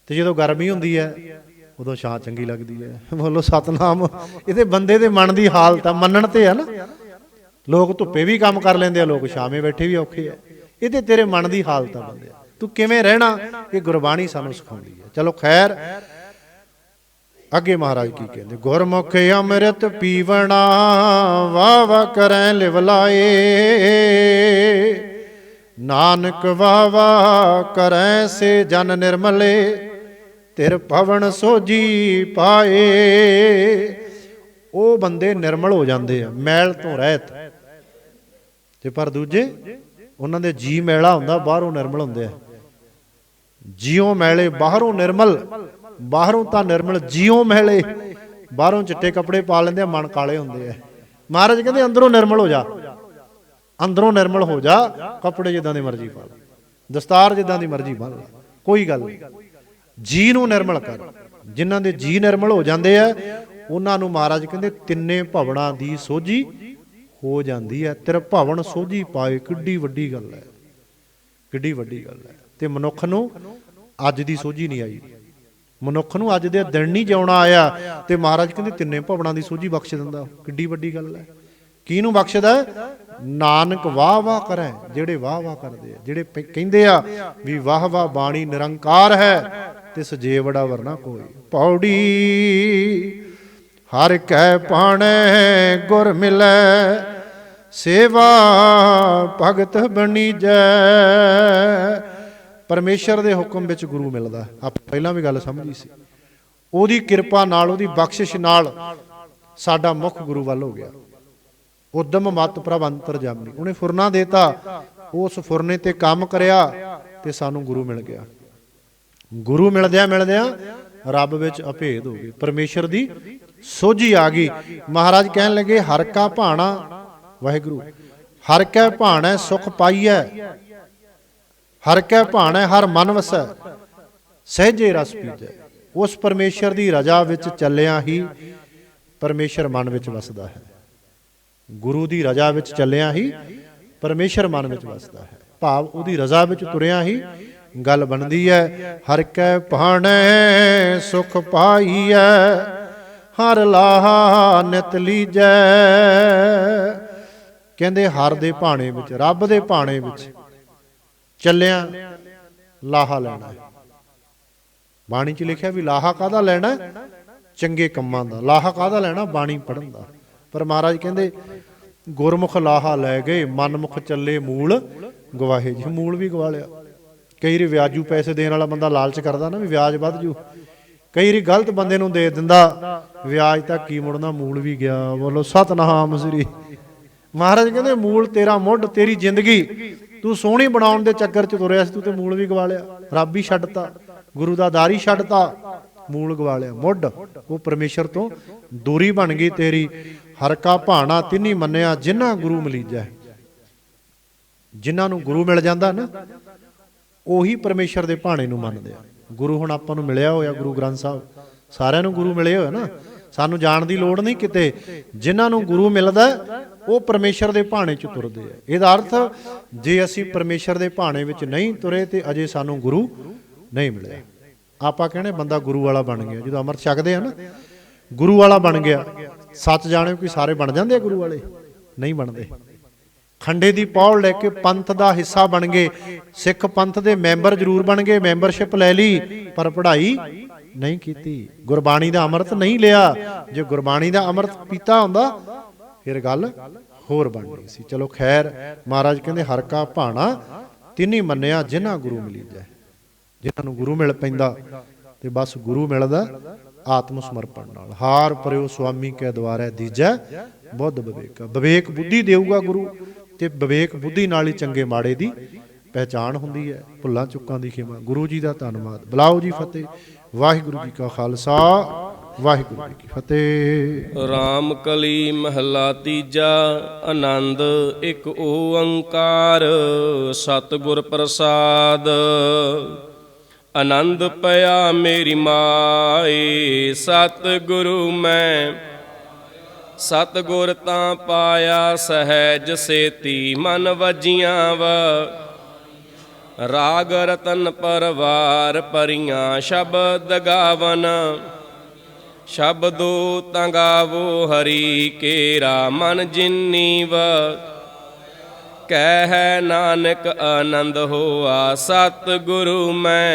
ਤੇ ਜਦੋਂ ਗਰਮੀ ਹੁੰਦੀ ਹੈ, ਉਦੋਂ ਛਾਂ ਚੰਗੀ ਲੱਗਦੀ ਹੈ। ਬੋਲੋ, ਸਤਨਾਮ। ਇਹਦੇ ਬੰਦੇ ਦੇ ਮਨ ਦੀ ਹਾਲਤ ਆ, ਮੰਨਣ ਤੇ ਆ ਨਾ। ਲੋਕ ਧੁੱਪੇ ਵੀ ਕੰਮ ਕਰ ਲੈਂਦੇ ਆ, ਲੋਕ ਛਾਵੇਂ ਬੈਠੇ ਵੀ ਔਖੇ ਆ। ਇਹਦੇ ਤੇਰੇ ਮਨ ਦੀ ਹਾਲਤ ਆ ਬੰਦੇ ਤੂੰ ਕਿਵੇਂ ਰਹਿਣਾ, ਇਹ ਗੁਰਬਾਣੀ ਸਾਨੂੰ ਸਿਖਾਉਂਦੀ ਹੈ। ਚਲੋ ਖੈਰ ਅੱਗੇ ਮਹਾਰਾਜ ਕੀ ਕਹਿੰਦੇ, ਗੁਰਮੁਖ ਅੰਮ੍ਰਿਤ ਪੀਵਣਾ ਵਾ ਵਾ ਕਰੈ ਲਿਵਲਾਏ ਨਾਨਕ ਵਾ ਵਾ ਕਰੈ ਸੇ ਜਨ ਨਿਰਮਲੇ, ਤਿਰ ਭਵਨ ਸੋਜੀ ਪਾਏ। ਉਹ ਬੰਦੇ ਨਿਰਮਲ ਹੋ ਜਾਂਦੇ ਆ, ਮੈਲ ਤੋਂ ਰਹਿਤ। ਤੇ ਪਰ ਦੂਜੇ, ਉਹਨਾਂ ਦੇ ਜੀ ਮੈਲਾ ਹੁੰਦਾ, ਬਾਹਰੋਂ ਨਿਰਮਲ ਹੁੰਦੇ ਆ। ਜੀਉ ਮੈਲੇ, ਬਾਹਰੋਂ ਨਿਰਮਲ। ਬਾਹਰੋਂ ਤਾਂ ਨਿਰਮਲ ਜੀਉ ਮਹਿਲੇ, ਬਾਹਰੋਂ ਚਿੱਟੇ ਕੱਪੜੇ ਪਾ ਲੈਂਦੇ ਆ, ਮਨ ਕਾਲੇ ਹੁੰਦੇ ਆ। ਮਹਾਰਾਜ ਕਹਿੰਦੇ, ਅੰਦਰੋਂ ਨਿਰਮਲ ਹੋ ਜਾ। ਅੰਦਰੋਂ ਨਿਰਮਲ ਹੋ ਜਾ, ਕੱਪੜੇ ਜਿੱਦਾਂ ਦੀ ਮਰਜ਼ੀ ਪਾ ਲੈ। ਦਸਤਾਰ ਜਿੱਦਾਂ ਦੀ ਮਰਜ਼ੀ ਬੰਨ ਲੈ। ਕੋਈ ਗੱਲ ਨਹੀਂ। ਜੀ ਨੂੰ ਨਿਰਮਲ ਕਰ। ਜਿਨ੍ਹਾਂ ਦੇ ਜੀ ਨਿਰਮਲ ਹੋ ਜਾਂਦੇ ਆ, ਉਹਨਾਂ ਨੂੰ ਮਹਾਰਾਜ ਕਹਿੰਦੇ, ਤਿੰਨੇ ਭਵਨਾਂ ਦੀ ਸੋਝੀ ਹੋ ਜਾਂਦੀ ਹੈ ਤੇਰਾ ਭਵਨ ਸੋਝੀ ਪਾਏ, ਕਿੱਡੀ ਵੱਡੀ ਗੱਲ ਹੈ। ਕਿੱਡੀ ਵੱਡੀ ਗੱਲ ਹੈ। ਤੇ ਮਨੁੱਖ ਨੂੰ ਅੱਜ ਦੀ ਸੋਝੀ ਨਹੀਂ ਆਈ। ਮਨੁੱਖ ਨੂੰ ਅੱਜ ਦੇ ਦਿਨ ਨਹੀਂ ਜਿਉਣਾ ਆਇਆ ਤੇ ਮਹਾਰਾਜ ਕਹਿੰਦੇ ਤਿੰਨੇ ਭਵਨਾਂ ਦੀ ਸੋਝੀ ਬਖਸ਼ ਦਿੰਦਾ। ਕਿੱਡੀ ਵੱਡੀ ਗੱਲ ਹੈ। ਕਿਹਨੂੰ ਬਖਸ਼ਦਾ? ਨਾਨਕ ਵਾਹ ਵਾਹ ਕਰੇ, ਜਿਹੜੇ ਵਾਹ ਵਾਹ ਕਰਦੇ ਆ। ਜਿਹੜੇ ਕਹਿੰਦੇ ਆ ਵੀ ਵਾਹ ਵਾਹ ਬਾਣੀ ਨਿਰੰਕਾਰ ਹੈ ਤੇ ਸਜੇਵੜਾ ਵਰਨਾ ਕੋਈ। ਪੌੜੀ ਹਰ ਕੈ ਪਾਣੈ, ਗੁਰ ਮਿਲੈ, ਸੇਵਾ ਭਗਤ ਬਣੀ ਜੈ ਪਰਮੇਸ਼ਰ ਦੇ ਹੁਕਮ ਵਿੱਚ ਗੁਰੂ ਮਿਲਦਾ। ਆਪਾਂ ਪਹਿਲਾਂ ਵੀ ਗੱਲ ਸਮਝੀ ਸੀ। ਉਹਦੀ ਕਿਰਪਾ ਨਾਲ, ਉਹਦੀ ਬਖਸ਼ਿਸ਼ ਨਾਲ ਸਾਡਾ ਮੁੱਖ ਗੁਰੂ ਵੱਲ ਹੋ ਗਿਆ। ਉਦਮ ਮਤ ਪ੍ਰਭ ਅੰਤਰ ਜਾਮਨੀ ਉਹਨੇ ਫੁਰਨਾ ਦੇਤਾ। ਉਸ ਫੁਰਨੇ ਤੇ ਕੰਮ ਕਰਿਆ ਤੇ ਸਾਨੂੰ ਗੁਰੂ ਮਿਲ ਗਿਆ। ਗੁਰੂ ਮਿਲਦਿਆਂ ਮਿਲਦਿਆਂ ਰੱਬ ਵਿੱਚ ਅਭੇਦ ਹੋ ਗਏ ਪਰਮੇਸ਼ਰ ਦੀ ਸੋਝੀ ਆ ਗਈ। ਮਹਾਰਾਜ ਕਹਿਣ ਲੱਗੇ, ਹਰ ਕਾ ਭਾਣਾ ਵਾਹਿਗੁਰੂ। ਹਰ ਕੈ ਭਾਣੈ ਸੁਖ ਪਾਈਐ। ਹਰ ਕੈ ਭਾਣੈ, ਹਰ ਮਨ ਵਸੈ। ਸਹਿਜੇ ਰਸ ਪੀਜੈ। ਉਸ ਪਰਮੇਸ਼ਰ ਦੀ ਰਜਾ ਵਿੱਚ ਚੱਲਿਆ ਹੀ ਪਰਮੇਸ਼ਰ ਮਨ ਵਿੱਚ ਵਸਦਾ ਹੈ। ਗੁਰੂ ਦੀ ਰਜਾ ਵਿੱਚ ਚੱਲਿਆ ਹੀ ਪਰਮੇਸ਼ਰ ਮਨ ਵਿੱਚ ਵਸਦਾ ਹੈ। ਭਾਵ ਉਹਦੀ ਰਜ਼ਾ ਵਿੱਚ ਤੁਰਿਆ ਹੀ ਗੱਲ ਬਣਦੀ ਹੈ, ਹਰ ਕੈ ਭਾਣੈ, ਸੁਖ ਪਾਈਐ, ਹਰ ਲਾਹਾ ਨਿਤ ਲੀਜੈ। ਕਹਿੰਦੇ ਹਰ ਦੇ ਭਾਣੇ ਵਿੱਚ, ਰੱਬ ਦੇ ਭਾਣੇ ਵਿੱਚ ਚੱਲਿਆ, ਲਾਹਾ ਲੈਣਾ। ਬਾਣੀ 'ਚ ਲਿਖਿਆ ਵੀ ਲਾਹਾ ਕਾਹਦਾ ਲੈਣਾ? ਚੰਗੇ ਕੰਮਾਂ ਦਾ। ਲਾਹਾ ਕਾਹਦਾ ਲੈਣਾ? ਬਾਣੀ ਪੜਨ ਦਾ। ਪਰ ਮਹਾਰਾਜ ਕਹਿੰਦੇ, ਗੁਰਮੁਖ ਲਾਹਾ ਲੈ ਗਏ, ਮਨਮੁਖ ਚੱਲੇ ਮੂਲ, ਗਵਾਹੇ ਜੀ। ਮੂਲ ਵੀ ਗਵਾ ਲਿਆ। ਕਈ ਵਾਰੀ ਵਿਆਜੂ ਪੈਸੇ ਦੇਣ ਵਾਲਾ ਬੰਦਾ ਲਾਲਚ ਕਰਦਾ ਨਾ ਵੀ ਵਿਆਜ ਵੱਧ ਜੂ। ਕਈ ਵਾਰੀ ਗਲਤ ਬੰਦੇ ਨੂੰ ਦੇ ਦਿੰਦਾ, ਵਿਆਜ ਤਾਂ ਕੀ ਮੁੜਨਾ, ਮੂਲ ਵੀ ਗਿਆ। ਬੋਲੋ, ਸਤਨਾਮ ਸ੍ਰੀ ਮਹਾਰਾਜ ਕਹਿੰਦੇ, ਮੂਲ ਤੇਰਾ ਮੁੱਢ, ਤੇਰੀ ਜ਼ਿੰਦਗੀ। ਤੂੰ ਸੋਹਣੀ ਬਣਾਉਣ ਦੇ ਚੱਕਰ 'ਚ ਤੁਰਿਆ ਸੀ, ਤੂੰ ਤੇ ਮੂਲ ਵੀ ਗਵਾ ਲਿਆ। ਰੱਬ ਹੀ ਛੱਡਤਾ, ਗੁਰੂ ਦਾ ਦਾਰੀ ਛੱਡਤਾ, ਮੂਲ ਗਵਾ ਲਿਆ। ਮੁੱਢ, ਉਹ ਪਰਮੇਸ਼ਰ ਤੋਂ ਦੂਰੀ ਬਣ ਗਈ ਤੇਰੀ। ਹਰ ਕਾ ਭਾਣਾ ਤਿੰਨੀ ਮੰਨਿਆ ਜਿਨ੍ਹਾਂ ਗੁਰੂ ਮਲੀਜਾ। ਜਿਨ੍ਹਾਂ ਨੂੰ ਗੁਰੂ ਮਿਲ ਜਾਂਦਾ ਨਾ, ਉਹੀ ਪਰਮੇਸ਼ਰ ਦੇ ਭਾਣੇ ਨੂੰ ਮੰਨਦੇ ਆ। ਗੁਰੂ ਹੁਣ ਆਪਾਂ ਨੂੰ ਮਿਲਿਆ ਹੋਇਆ, ਗੁਰੂ ਗ੍ਰੰਥ ਸਾਹਿਬ। ਸਾਰਿਆਂ ਨੂੰ ਗੁਰੂ ਮਿਲੇ ਹੋਇਆ ਨਾ। ਸਾਨੂੰ ਜਾਣ ਦੀ ਲੋੜ ਨਹੀਂ ਕਿਤੇ। ਜਿਨ੍ਹਾਂ ਨੂੰ ਗੁਰੂ ਮਿਲਦਾ ਉਹ ਪਰਮੇਸ਼ਰ ਦੇ ਭਾਣੇ 'ਚ ਤੁਰਦੇ ਆ। ਇਹਦਾ ਅਰਥ, ਜੇ ਅਸੀਂ ਪਰਮੇਸ਼ਰ ਦੇ ਭਾਣੇ ਵਿੱਚ ਨਹੀਂ ਤੁਰੇ, ਤੇ ਅਜੇ ਸਾਨੂੰ ਗੁਰੂ ਨਹੀਂ ਮਿਲਿਆ। ਆਪਾਂ ਕਹਿੰਦੇ ਬੰਦਾ ਗੁਰੂ ਵਾਲਾ ਬਣ ਗਿਆ। ਜਦੋਂ ਅੰਮ੍ਰਿਤ ਛਕਦੇ ਆ ਨਾ, ਗੁਰੂ ਵਾਲਾ ਬਣ ਗਿਆ। ਸੱਚ ਜਾਣਿਓ ਕਿ ਸਾਰੇ ਬਣ ਜਾਂਦੇ ਆ ਗੁਰੂ ਵਾਲੇ? ਨਹੀਂ ਬਣਦੇ। ਖੰਡੇ ਦੀ ਪੌੜ ਲੈ ਕੇ ਪੰਥ ਦਾ ਹਿੱਸਾ ਬਣ ਗਏ। ਸਿੱਖ ਪੰਥ ਦੇ ਮੈਂਬਰ ਜ਼ਰੂਰ ਬਣ ਗਏ, ਮੈਂਬਰਸ਼ਿਪ ਲੈ ਲਈ, ਪਰ ਪੜ੍ਹਾਈ ਨਹੀਂ ਕੀਤੀ। ਗੁਰਬਾਣੀ ਦਾ ਅੰਮ੍ਰਿਤ ਨਹੀਂ ਲਿਆ। ਜੇ ਗੁਰਬਾਣੀ ਦਾ ਅੰਮ੍ਰਿਤ ਪੀਤਾ ਹੁੰਦਾ, ਫਿਰ ਗੱਲ ਹੋਰ ਬਣਨੀ ਸੀ। ਚਲੋ ਖੈਰ, ਮਹਾਰਾਜ ਕਹਿੰਦੇ, ਹਰ ਕਾ ਭਾਣਾ ਤਿੰਨੀ ਮੰਨਿਆ ਜਿਨ੍ਹਾਂ ਗੁਰੂ ਮਿਲੀ ਜਾਏ ਜਿਨ੍ਹਾਂ ਨੂੰ ਗੁਰੂ ਮਿਲ ਪੈਂਦਾ ਤੇ ਬਸ ਗੁਰੂ ਮਿਲਦਾ ਆਤਮ ਸਮਰਪਣ ਨਾਲ। ਹਾਰ ਪਰਿਓ ਸੁਆਮੀ ਕੇ ਦੁਆਰੇ ਦੀਜੈ, ਬੁੱਧ ਵਿਵੇਕ। ਵਿਵੇਕ ਬੁੱਧੀ ਦੇਊਗਾ ਗੁਰੂ ਤੇ ਵਿਵੇਕ ਬੁੱਧੀ ਨਾਲ ਹੀ ਚੰਗੇ ਮਾੜੇ ਦੀ ਪਹਿਚਾਣ ਹੁੰਦੀ ਹੈ। ਭੁੱਲਾਂ ਚੁੱਕਾਂ ਦੀ ਖਿਮਾ। ਗੁਰੂ ਜੀ ਦਾ ਧੰਨਵਾਦ। ਬੁਲਾਓ ਜੀ ਫਤਿਹ। ਵਾਹਿਗੁਰੂ ਜੀ ਕਾ ਖਾਲਸਾ, ਵਾਹਿਗੁਰੂ ਜੀ ਕੀ ਫਤਿਹ। ਰਾਮ ਕਲੀ ਮਹਲਾ ਤੀਜਾ, ਆਨੰਦ ਇੱਕ ਓੰਕਾਰ, ਸਤਿਗੁਰ ਪ੍ਰਸਾਦ। ਆਨੰਦ ਪਿਆ ਮੇਰੀ ਮਾਏ, ਸਤਿਗੁਰੂ ਮੈਂ। ਸਤਿਗੁਰ ਤਾਂ ਪਾਇਆ ਸਹਿਜ ਸੇਤੀ, ਮਨ ਵਜੀਆਂ ਵਾ। ਰਾਗ ਰਤਨ ਪਰਵਾਰ ਪਰੀਆਂ ਸ਼ਬਦ ਗਾਵਨ। ਸ਼ਬਦੋ ਤੰਗਾਵੋ ਹਰੀ ਕੇਰਾ ਮਨ ਜਿਨੀਵ ਕਹਿ ਨਾਨਕ ਆਨੰਦ ਹੋਆ ਸਤ ਗੁਰੂ ਮੈਂ